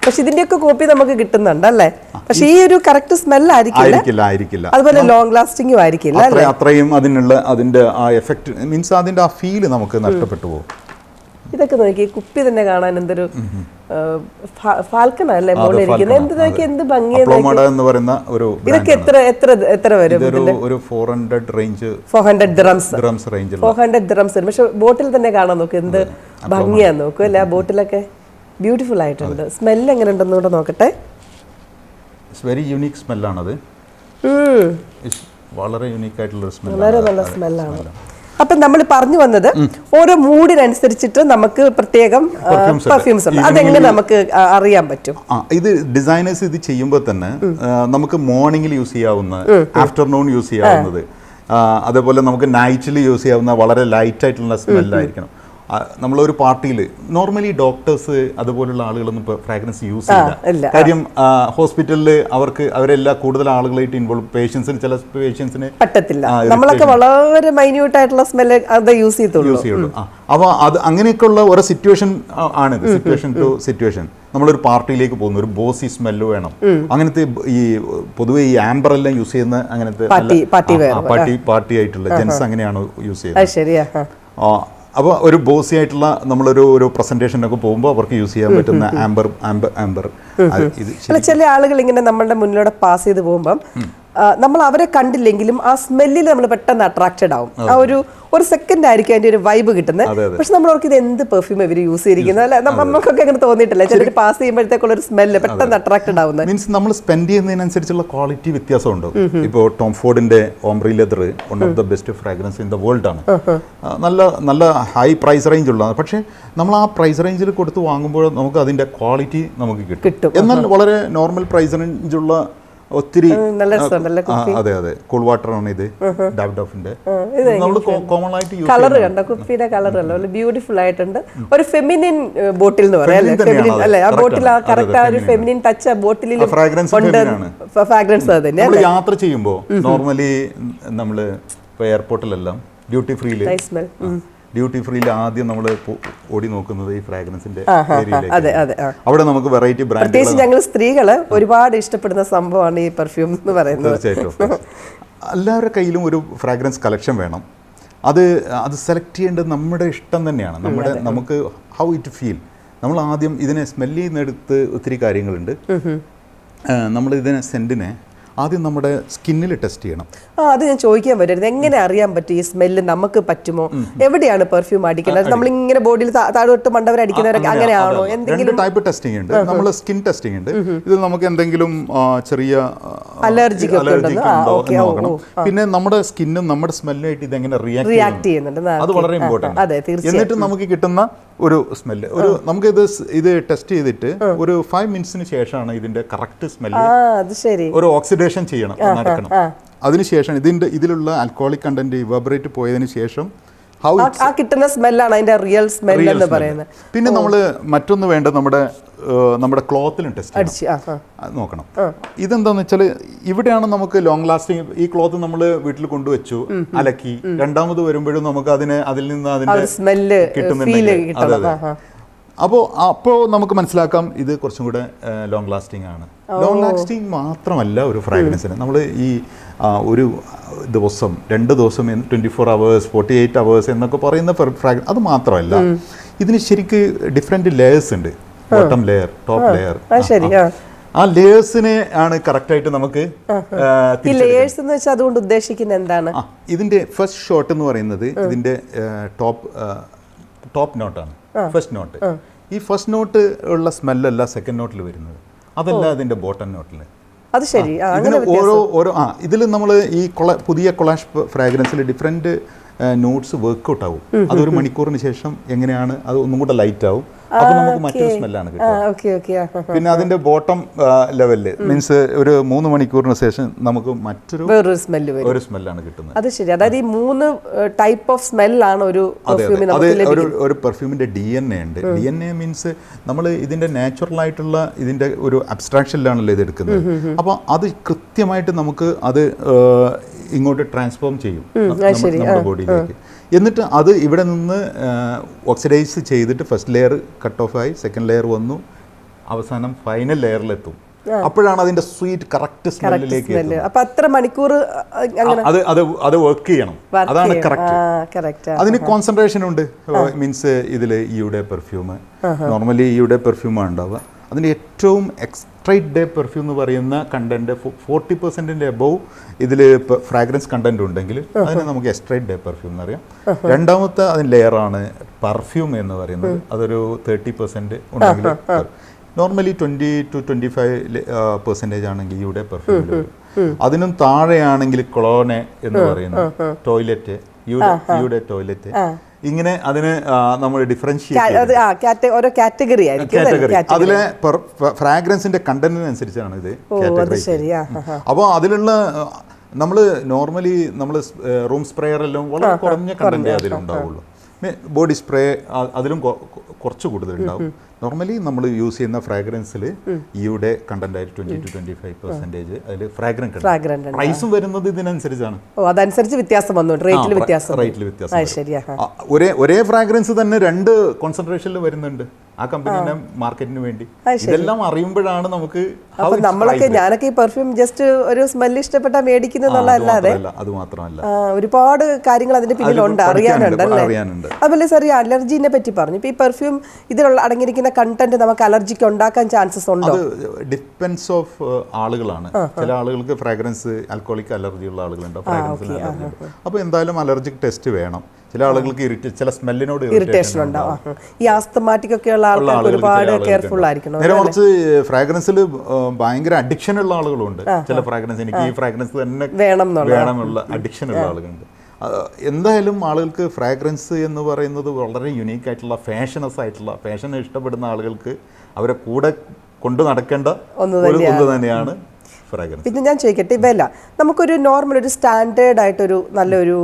Speaker 1: പക്ഷെ ഇതിന്റെയൊക്കെ കോപ്പി നമുക്ക് കിട്ടുന്നുണ്ട് അല്ലേ? പക്ഷെ ഈ ഒരു കറക്റ്റ് സ്മെൽ ആയിരിക്കില്ല.
Speaker 2: ആയിരിക്കില്ല
Speaker 1: അതുപോലെ ലോങ് ലാസ്റ്റിംഗും ആയിരിക്കില്ല
Speaker 2: അത്ര അത്രയും അതിനുള്ള അതിന്റെ ആ എഫക്റ്റ് മീൻസ് അതിന്റെ ആ ഫീൽ നമുക്ക് നഷ്ടപ്പെട്ടു പോകും.
Speaker 1: ഇതൊക്കെ നോക്കി കുപ്പി തന്നെ കാണാൻ എന്തൊരു ഫാൽക്കണ അല്ലേ മോളിൽ ഇരിക്കുന്നത് എന്ത് നോക്കി എന്ത്
Speaker 2: പറയുന്ന ഒരു
Speaker 1: ഇതൊക്കെ എത്ര എത്ര എത്ര വരും
Speaker 2: ഒരു four hundred range
Speaker 1: four hundred dirhams
Speaker 2: dirhams range
Speaker 1: four hundred dirhams വരും. പക്ഷെ ബോട്ടിൽ തന്നെ കാണാൻ നോക്ക് എന്ത് ഭംഗിയാന്ന് നോക്കും അല്ലേ? ആ ബോട്ടിലൊക്കെ ബ്യൂട്ടിഫുൾ ആയിട്ടുണ്ട്. സ്മെല്ല് എങ്ങനെ ഉണ്ടെന്ന് കൂടെ നോക്കട്ടെ.
Speaker 2: ഇറ്റ്സ് വെരി യുണീക് സ്മെല്ലാണത്. വളരെ യുണീക്ക് ആയിട്ടുള്ള ഒരു
Speaker 1: വളരെ നല്ല സ്മെല്ലാണ് അപ്പൊ നമ്മൾ പറഞ്ഞു വന്നത് ഓരോ മൂഡിനനുസരിച്ചിട്ട് നമുക്ക് പ്രത്യേകം പെർഫ്യൂംസ് ഉണ്ട്. അതെങ്ങനെ നമുക്ക് അറിയാൻ പറ്റും?
Speaker 2: ഇത് ഡിസൈനേഴ്സ് ഇത് ചെയ്യുമ്പോൾ തന്നെ നമുക്ക് മോർണിംഗിൽ യൂസ് ചെയ്യാവുന്ന ആഫ്റ്റർനൂൺ യൂസ് ചെയ്യാവുന്നത്. അതേപോലെ നമുക്ക് നൈറ്റിൽ യൂസ് ചെയ്യാവുന്ന വളരെ ലൈറ്റ് ആയിട്ടുള്ള സ്മെല്ലായിരിക്കണം നമ്മളൊരു പാർട്ടിയിൽ നോർമലി ഡോക്ടേഴ്സ് അതുപോലുള്ള ആളുകളൊന്നും ഇപ്പോൾ ഫ്രാഗ്രൻസ് യൂസ്. ചെയ്യില്ല. കാര്യം ഹോസ്പിറ്റലിൽ അവർക്ക് അവരെല്ലാം കൂടുതൽ ആളുകളായിട്ട് ഇൻവോൾവ് പേഷ്യൻസിന് ചില പേഷ്യൻസിന്
Speaker 1: പറ്റത്തില്ല. നമ്മളൊക്കെ വളരെ മൈന്യൂട്ട് ആയിട്ടുള്ള സ്മെല്ല് അത് യൂസ് ചെയ്തുള്ളൂ
Speaker 2: യൂസ് ചെയ്യുള്ളൂ അപ്പോൾ അത് അങ്ങനെയൊക്കെയുള്ള ഓരോ സിറ്റുവേഷൻ ആണ് സിറ്റുവേഷൻ ടു സിറ്റുവേഷൻ നമ്മളൊരു പാർട്ടിയിലേക്ക് പോകുന്നു ഒരു ബോസി സ്മെല്ല് വേണം. അങ്ങനത്തെ ഈ പൊതുവെ ഈ ആംബർ എല്ലാം യൂസ് ചെയ്യുന്ന അങ്ങനത്തെ. പാർട്ടി പാർട്ടി ആയിട്ടുള്ള ജെൻസ് അങ്ങനെയാണ് യൂസ് ചെയ്യുന്നത്. അപ്പോൾ ഒരു ബോസി ആയിട്ടുള്ള നമ്മളൊരു ഒരു പ്രസന്റേഷനൊക്കെ പോകുമ്പോൾ അവർക്ക് യൂസ് ചെയ്യാൻ പറ്റുന്ന ആംബർ ആംബർ ആംബർ. ഇത്
Speaker 1: ചില ആളുകൾ ഇങ്ങനെ നമ്മളുടെ മുന്നിലൂടെ പാസ് ചെയ്ത് പോകുമ്പം നമ്മൾ അവരെ കണ്ടില്ലെങ്കിലും ആ സ്മെല്ലിൽ നമ്മൾ പെട്ടെന്ന് അട്രാക്റ്റഡ് ആവും. ആ ഒരു ഒരു സെക്കൻഡ് ആയിരിക്കും അതിന്റെ ഒരു വൈബ് കിട്ടുന്നത്. പക്ഷെ നമ്മൾ അവർക്ക് ഇത് എന്ത് പെർഫ്യൂം ഇവർ യൂസ് ചെയ്തിരിക്കുന്നത്? അല്ലെ? നമുക്കൊക്കെ അങ്ങനെ തോന്നിയിട്ടില്ല? ചിലർ പാസ് ചെയ്യുമ്പോഴത്തേക്കുള്ള ഒരു സ്മെല്ല് പെട്ടെന്ന് അട്രാക്റ്റഡ് ആവുന്നത്.
Speaker 2: മീൻസ് നമ്മൾ സ്പെൻഡ് ചെയ്യുന്നതിനനുസരിച്ചുള്ള ക്വാളിറ്റി വ്യത്യാസമുണ്ട്. ഇപ്പോൾ Tom ഫോർഡിന്റെ ombre leather one of the best fragrance in the world ആണ്. നല്ല നല്ല ഹൈ പ്രൈസ് റേഞ്ച് ഉള്ളതാണ് പക്ഷേ നമ്മൾ ആ പ്രൈസ് റേഞ്ചിൽ കൊടുത്ത് വാങ്ങുമ്പോൾ നമുക്ക് അതിന്റെ ക്വാളിറ്റി നമുക്ക്
Speaker 1: കിട്ടും.
Speaker 2: കിട്ടും. എന്നാൽ വളരെ നോർമൽ പ്രൈസ് റേഞ്ചുള്ള ഒത്തിരി അതെ അതെ. കൂൾ വാട്ടർ ആണ് ഇത് ഡാബ്ഡോഫിന്റെ നമ്മൾ കോമൺ ആയിട്ട് യൂസ്
Speaker 1: കളർ കണ്ടോ? കുപ്പിയുടെ കളർ അല്ല ബ്യൂട്ടിഫുൾ ആയിട്ടുണ്ട്. ഒരു ഫെമിനിൻ ബോട്ടിൽ എന്ന് പറയാം അല്ലേ? ആ ബോട്ടിൽ ആ. കറക്റ്റ് ആ ഒരു ഫെമിനിൻ ടച്ച് ആ
Speaker 2: ആണ്.
Speaker 1: ഫ്രാഗ്രൻസ് അത് തന്നെ
Speaker 2: യാത്ര ചെയ്യുമ്പോൾ നോർമലി നമ്മൾ എയർപോർട്ടിലെല്ലാം ഡ്യൂട്ടി ഫ്രീയിൽ ഡ്യൂട്ടി ഫ്രീയിൽ ആദ്യം നമ്മൾ ഓടി നോക്കുന്നത് ഈ ഫ്രാഗ്രൻസിന്റെ
Speaker 1: അതെ അതെ
Speaker 2: അവിടെ നമുക്ക് വെറൈറ്റി ബ്രാൻഡ്
Speaker 1: പ്രത്യേകിച്ച് ഞങ്ങൾ സ്ത്രീകൾ ഒരുപാട് ഇഷ്ടപ്പെടുന്ന സംഭവമാണ് ഈ പെർഫ്യൂം എന്ന് പറയുന്നത്.
Speaker 2: തീർച്ചയായിട്ടും. എല്ലാവരുടെ കയ്യിലും ഒരു ഫ്രാഗ്രൻസ് കളക്ഷൻ വേണം. അത് അത് സെലക്ട് ചെയ്യേണ്ടത് നമ്മുടെ ഇഷ്ടം തന്നെയാണ്. നമ്മുടെ നമുക്ക് ഹൗ ഇറ്റ് ഫീൽ നമ്മൾ ആദ്യം ഇതിനെ സ്മെൽ ചെയ്യുന്നെടുത്ത് ഒത്തിരി കാര്യങ്ങളുണ്ട്. നമ്മൾ ഇതിനെ സെന്റിനെ ആദ്യം നമ്മുടെ സ്കിന്നിൽ ടെസ്റ്റ് ചെയ്യണം.
Speaker 1: ആ അത് ഞാൻ ചോദിക്കാൻ വരുന്നത് എങ്ങനെ അറിയാൻ പറ്റും ഈ സ്മെല്ല് നമുക്ക് പറ്റുമോ? എവിടെയാണ് പെർഫ്യൂം അടിക്കുന്നത്? നമ്മൾ ഇങ്ങനെ ബോഡിയിൽ താഴോട്ട് മണ്ടവരെ അടിക്കുന്നവരൊക്കെ അങ്ങനെയാണോ? എന്തെങ്കിലും
Speaker 2: ടൈപ്പ് ടെസ്റ്റിംഗ് ഉണ്ട്. നമ്മൾ സ്കിൻ ടെസ്റ്റിംഗ് ഉണ്ട്. ഇത് നമുക്ക് എന്തെങ്കിലും ചെറിയ
Speaker 1: അലർജി ഉണ്ടെന്ന്? ആ,
Speaker 2: നോക്കണം. പിന്നെ നമ്മുടെ സ്കിന്നും നമ്മുടെ സ്മെല്ലുമായിട്ട് ഇത് എങ്ങനെ റിയാക്ട്
Speaker 1: ചെയ്യുന്നുണ്ട്.
Speaker 2: അത് വളരെ ഇമ്പോർട്ടന്റ്
Speaker 1: അതെ തീർച്ചയായും.
Speaker 2: എന്നിട്ട് നമുക്ക് കിട്ടുന്ന ഒരു സ്മെല്ല് ഒരു നമുക്ക് ഇത് ഇത് ടെസ്റ്റ് ചെയ്തിട്ട് ഒരു ഫൈവ് മിനിറ്റ്സിന് ശേഷമാണ് ഇതിന്റെ കറക്റ്റ് സ്മെല്ല് ഒരു ഓക്സിഡേഷൻ ചെയ്യണം. നടക്കണം അതിനുശേഷം ഇതിന്റെ ഇതിലുള്ള ആൽക്കോളിക് കണ്ടന്റ് ഇവബറേറ്റ് പോയതിനു ശേഷം ഹൗ
Speaker 1: ആ- കിട്ടുന്ന സ്മെല്ലാണ് അതിന്റെ റിയൽ സ്മെൽ എന്ന് പറയുന്നത്.
Speaker 2: പിന്നെ നമ്മൾ മറ്റൊന്ന് വേണ്ട നമ്മുടെ നമ്മുടെ ക്ലോത്തിലും ടെസ്റ്റ് നോക്കണം. ഇതെന്താന്ന് വെച്ചാൽ ഇവിടെയാണ് നമുക്ക് ലോങ് ലാസ്റ്റിംഗ് ഈ ക്ലോത്ത് നമ്മൾ വീട്ടിൽ കൊണ്ടുവച്ചു അലക്കി. രണ്ടാമത് വരുമ്പോഴും നമുക്ക് അതിന് അതിൽ നിന്ന് അതിന്റെ
Speaker 1: സ്മെല്ല് ഫീൽ
Speaker 2: അപ്പോൾ അപ്പോൾ നമുക്ക് മനസ്സിലാക്കാം ഇത് കുറച്ചും കൂടെ ലോങ് ലാസ്റ്റിംഗ് ആണ്. ലോങ് ലാസ്റ്റിംഗ് മാത്രമല്ല ഒരു ഫ്രാഗ്രൻസിന് നമ്മൾ ഈ ഒരു ദിവസം രണ്ട് ദിവസം twenty four hours forty eight hours എന്നൊക്കെ പറയുന്ന ഫ്രാഗ്രൻസ് അത് മാത്രമല്ല. ഇതിന് ശരിക്ക് ഡിഫറെന്റ് ലെയേഴ്സ് ഉണ്ട്. ബോട്ടം ലെയർ ടോപ്പ് ലെയർ
Speaker 1: ആ.
Speaker 2: ലേയേഴ്സിനെ ആണ് കറക്റ്റായിട്ട് നമുക്ക്
Speaker 1: ഈ. ലേയേഴ്സ് എന്ന് വെച്ചാൽ അതുകൊണ്ട് ഉദ്ദേശിക്കുന്നത് എന്താണ്?
Speaker 2: ഇതിന്റെ ഫസ്റ്റ് ഷോട്ട് എന്ന് പറയുന്നത് ഇതിന്റെ ടോപ്പ് ടോപ്പ് നോട്ടാണ് ഫസ്റ്റ് നോട്ട് ഈ ഫസ്റ്റ് നോട്ട് ഉള്ള സ്മെല്ലല്ല സെക്കൻഡ് നോട്ടിൽ വരുന്നത്. അതല്ല അതിന്റെ ബോട്ടം നോട്ടിൽ
Speaker 1: അത് ശരി.
Speaker 2: ഇതിന് ഓരോ ഓരോ ആ ഇതിൽ നമ്മൾ ഈ കൊള പുതിയ കൊളാഷ് ഫ്രാഗ്രൻസിൽ ഡിഫറെന്റ് നോട്ട്സ് വർക്കൗട്ട് ആവും. അതൊരു മണിക്കൂറിന് ശേഷം എങ്ങനെയാണ് അത് ഒന്നും കൂടെ ലൈറ്റ് ആവും. അപ്പോൾ നമുക്ക് മറ്റൊരു സ്മെല്ലാണ്
Speaker 1: കിട്ടുന്നത്
Speaker 2: കിട്ടുക. പിന്നെ അതിന്റെ ബോട്ടം ലെവലിൽ മീൻസ് ഒരു മൂന്ന് മണിക്കൂറിന് ശേഷം നമുക്ക് മറ്റൊരു
Speaker 1: വേറൊരു സ്മെല്ല് വരും.
Speaker 2: ഒരു സ്മെല്ലാണ് കിട്ടുന്നത്.
Speaker 1: അത് ശരി. അതായത് ഈ മൂന്ന് ടൈപ്പ് ഓഫ് സ്മെല്ലാണ് ഒരു
Speaker 2: ഒരു ഒരു പെർഫ്യൂമിന്റെ ഡി എൻ എ ഉണ്ട്. ഡി എൻ എ മീൻസ് നമ്മൾ ഇതിന്റെ നാച്ചുറൽ ആയിട്ടുള്ള ഇതിന്റെ ഒരു അബ്സ്ട്രാക്ഷനിലാണല്ലോ ഇത് എടുക്കുന്നത്. അപ്പൊ അത് കൃത്യമായിട്ട് നമുക്ക് അത് ഇങ്ങോട്ട് ട്രാൻസ്ഫോം ചെയ്യും. നമ്മുടെ ബോഡിയിലേക്ക് എന്നിട്ട് അത് ഇവിടെ നിന്ന് ഓക്സിഡൈസ് ചെയ്തിട്ട് ഫസ്റ്റ് ലെയർ കട്ട് ഓഫ് ആയി സെക്കൻഡ് ലെയർ വന്നു അവസാനം ഫൈനൽ ലെയറിലെത്തും അപ്പോഴാണ് അതിന്റെ സ്വീറ്റ് കറക്റ്റ് സ്മെല്ലിലേക്ക്
Speaker 1: അത്ര മണിക്കൂർ
Speaker 2: അത് അത് അത് വർക്ക് ചെയ്യണം. അതാണ് കറക്റ്റ് അതിന് കോൺസെൻട്രേഷൻ ഉണ്ട്. മീൻസ് ഇതിൽ ഈയുടെ പെർഫ്യൂം നോർമലി ഈയുടെ പെർഫ്യൂമാണ് ഉണ്ടാവുക. അതിന്റെ ഏറ്റവും എക്സ്ട്രൈറ്റ് ഡേ പെർഫ്യൂം എന്ന് പറയുന്ന കണ്ടന്റ് ഫോർട്ടി പെർസെന്റിന്റെ എബവ് ഇതിൽ ഫ്രാഗ്രൻസ് കണ്ടന്റ് ഉണ്ടെങ്കിൽ അതിനെ നമുക്ക് എക്സ്ട്രൈറ്റ് ഡേ പെർഫ്യൂം എന്ന് അറിയാം. രണ്ടാമത്തെ അതിന് ലെയറാണ് പെർഫ്യൂം എന്ന് പറയുന്നത്. അതൊരു തേർട്ടി പെർസെന്റ് ഉണ്ടെങ്കിൽ normally twenty two twenty five percentage ആണെങ്കിൽ ഇവിടെ പെർഫ്യൂം വരും. അതിനും താഴെയാണെങ്കിൽ ക്ലോനെ എന്ന് പറയുന്നത് ടോയ്ലറ്റ് യുടെ ടോയ്ലറ്റ്. ഇങ്ങനെ അതിന് നമ്മൾ ഡിഫറൻഷിയേറ്റ്
Speaker 1: ഓരോ കാറ്റഗറി?
Speaker 2: കാറ്റഗറി. അതിലെ ഫ്രാഗ്രൻസിന്റെ കണ്ടന്റിനനുസരിച്ചാണ് ഇത്. അപ്പോൾ അതിലുള്ള നമ്മൾ നോർമലി നമ്മൾ റൂം സ്പ്രേയർ എല്ലാം വളരെ കുറഞ്ഞ കണ്ടന്റ് അതിലുണ്ടാവുള്ളൂ. ബോഡി സ്പ്രേ അതിലും കുറച്ച് കൂടുതൽ ഉണ്ടാവും നോർമലി നമ്മൾ യൂസ് ചെയ്യുന്ന ഫ്രാഗ്രൻസിൽ ഈയുടെ കണ്ടന്റ് ആയിട്ട് twenty two twenty five percentage അതിൽ
Speaker 1: ഫ്രാഗ്രന്റ്.
Speaker 2: പ്രൈസും വരുന്നത് ഇതിനനുസരിച്ചാണ്.
Speaker 1: ഓ അതനുസരിച്ച് വ്യത്യാസം വന്നു റേറ്റിൽ വ്യത്യാസം.
Speaker 2: റേറ്റിൽ വ്യത്യാസം ഒരേ ഒരേ ഫ്രാഗ്രൻസ് തന്നെ രണ്ട് കോൺസെൻട്രേഷനിൽ വരുന്നുണ്ട്. ആ കമ്പനിയുടെ മാർക്കറ്റിന് വേണ്ടി. ഇതെല്ലാം അറിയുമ്പോഴാണ് നമുക്ക്
Speaker 1: അപ്പൊ നമ്മളൊക്കെ ഞാനൊക്കെ ഈ പെർഫ്യൂം ജസ്റ്റ് ഒരു സ്മെല്ല് ഇഷ്ടപ്പെട്ടാ
Speaker 2: മേടിക്കുന്നതല്ലാതെ അത് മാത്രമല്ല
Speaker 1: ഒരുപാട് കാര്യങ്ങൾ അതിന്റെ പിന്നിലുണ്ട് അറിയാനുണ്ട്. അതുപോലെ സാർ ഈ അലർജീനെ പറ്റി പറഞ്ഞു. ഇപ്പൊ ഈ പെർഫ്യൂം ഇതിലുള്ള അടങ്ങിയിരിക്കുന്ന കണ്ടന്റ് നമുക്ക് അലർജിക്ക് ഉണ്ടാക്കാൻ ചാൻസസ് ഉണ്ടോ?
Speaker 2: ഡിപ്പെൻസ് ഓഫ് ആളുകളാണ്. ചില ആളുകൾക്ക് ഫ്രാഗ്രൻസ് ആൽക്കോളിക് അലർജി ഉള്ള ആളുകളുണ്ട്. ഫ്രാഗ്രൻസിന് അലർജി അപ്പോൾ എന്തായാലും അലർജിക് ടെസ്റ്റ് വേണം. ചില ആളുകൾക്ക് ചില സ്മെല്ലിനോട്
Speaker 1: ഇറിറ്റേഷൻ ഉണ്ടാവും. ഈ ആസ്തമാറ്റിക് ഒക്കെ ഉള്ള ആൾക്കാർക്ക് ഒരുപാട് കെയർഫുൾ ആയിരിക്കണം
Speaker 2: നേരെ കുറച്ച് ഫ്രാഗ്രൻസിൽ ഭയങ്കര അഡിക്ഷൻ ഉള്ള ആളുകളുണ്ട്. ചില ഫ്രാഗ്രൻസ് എനിക്ക് ഈ ഫ്രാഗ്രൻസ് തന്നെ
Speaker 1: വേണം
Speaker 2: വേണമെന്നുള്ള അഡിക്ഷൻ ഉള്ള ആളുകളുണ്ട്. എന്തായാലും ആളുകൾക്ക് ഫ്രാഗ്രൻസ് എന്ന് പറയുന്നത് വളരെ യുണീക്ക് ആയിട്ടുള്ള ഫാഷനസ് ആയിട്ടുള്ള ഫാഷൻ ഇഷ്ടപ്പെടുന്ന ആളുകൾക്ക് അവരെ കൂടെ കൊണ്ടു നടക്കേണ്ട ഒരു ഒന്ന് തന്നെയാണ്. ഫ്രാഗ്രൻസ്.
Speaker 1: പിന്നെ ഞാൻ ചോദിക്കട്ടെ വില നമുക്കൊരു നോർമൽ ഒരു സ്റ്റാൻഡേർഡ് ആയിട്ടൊരു നല്ലൊരു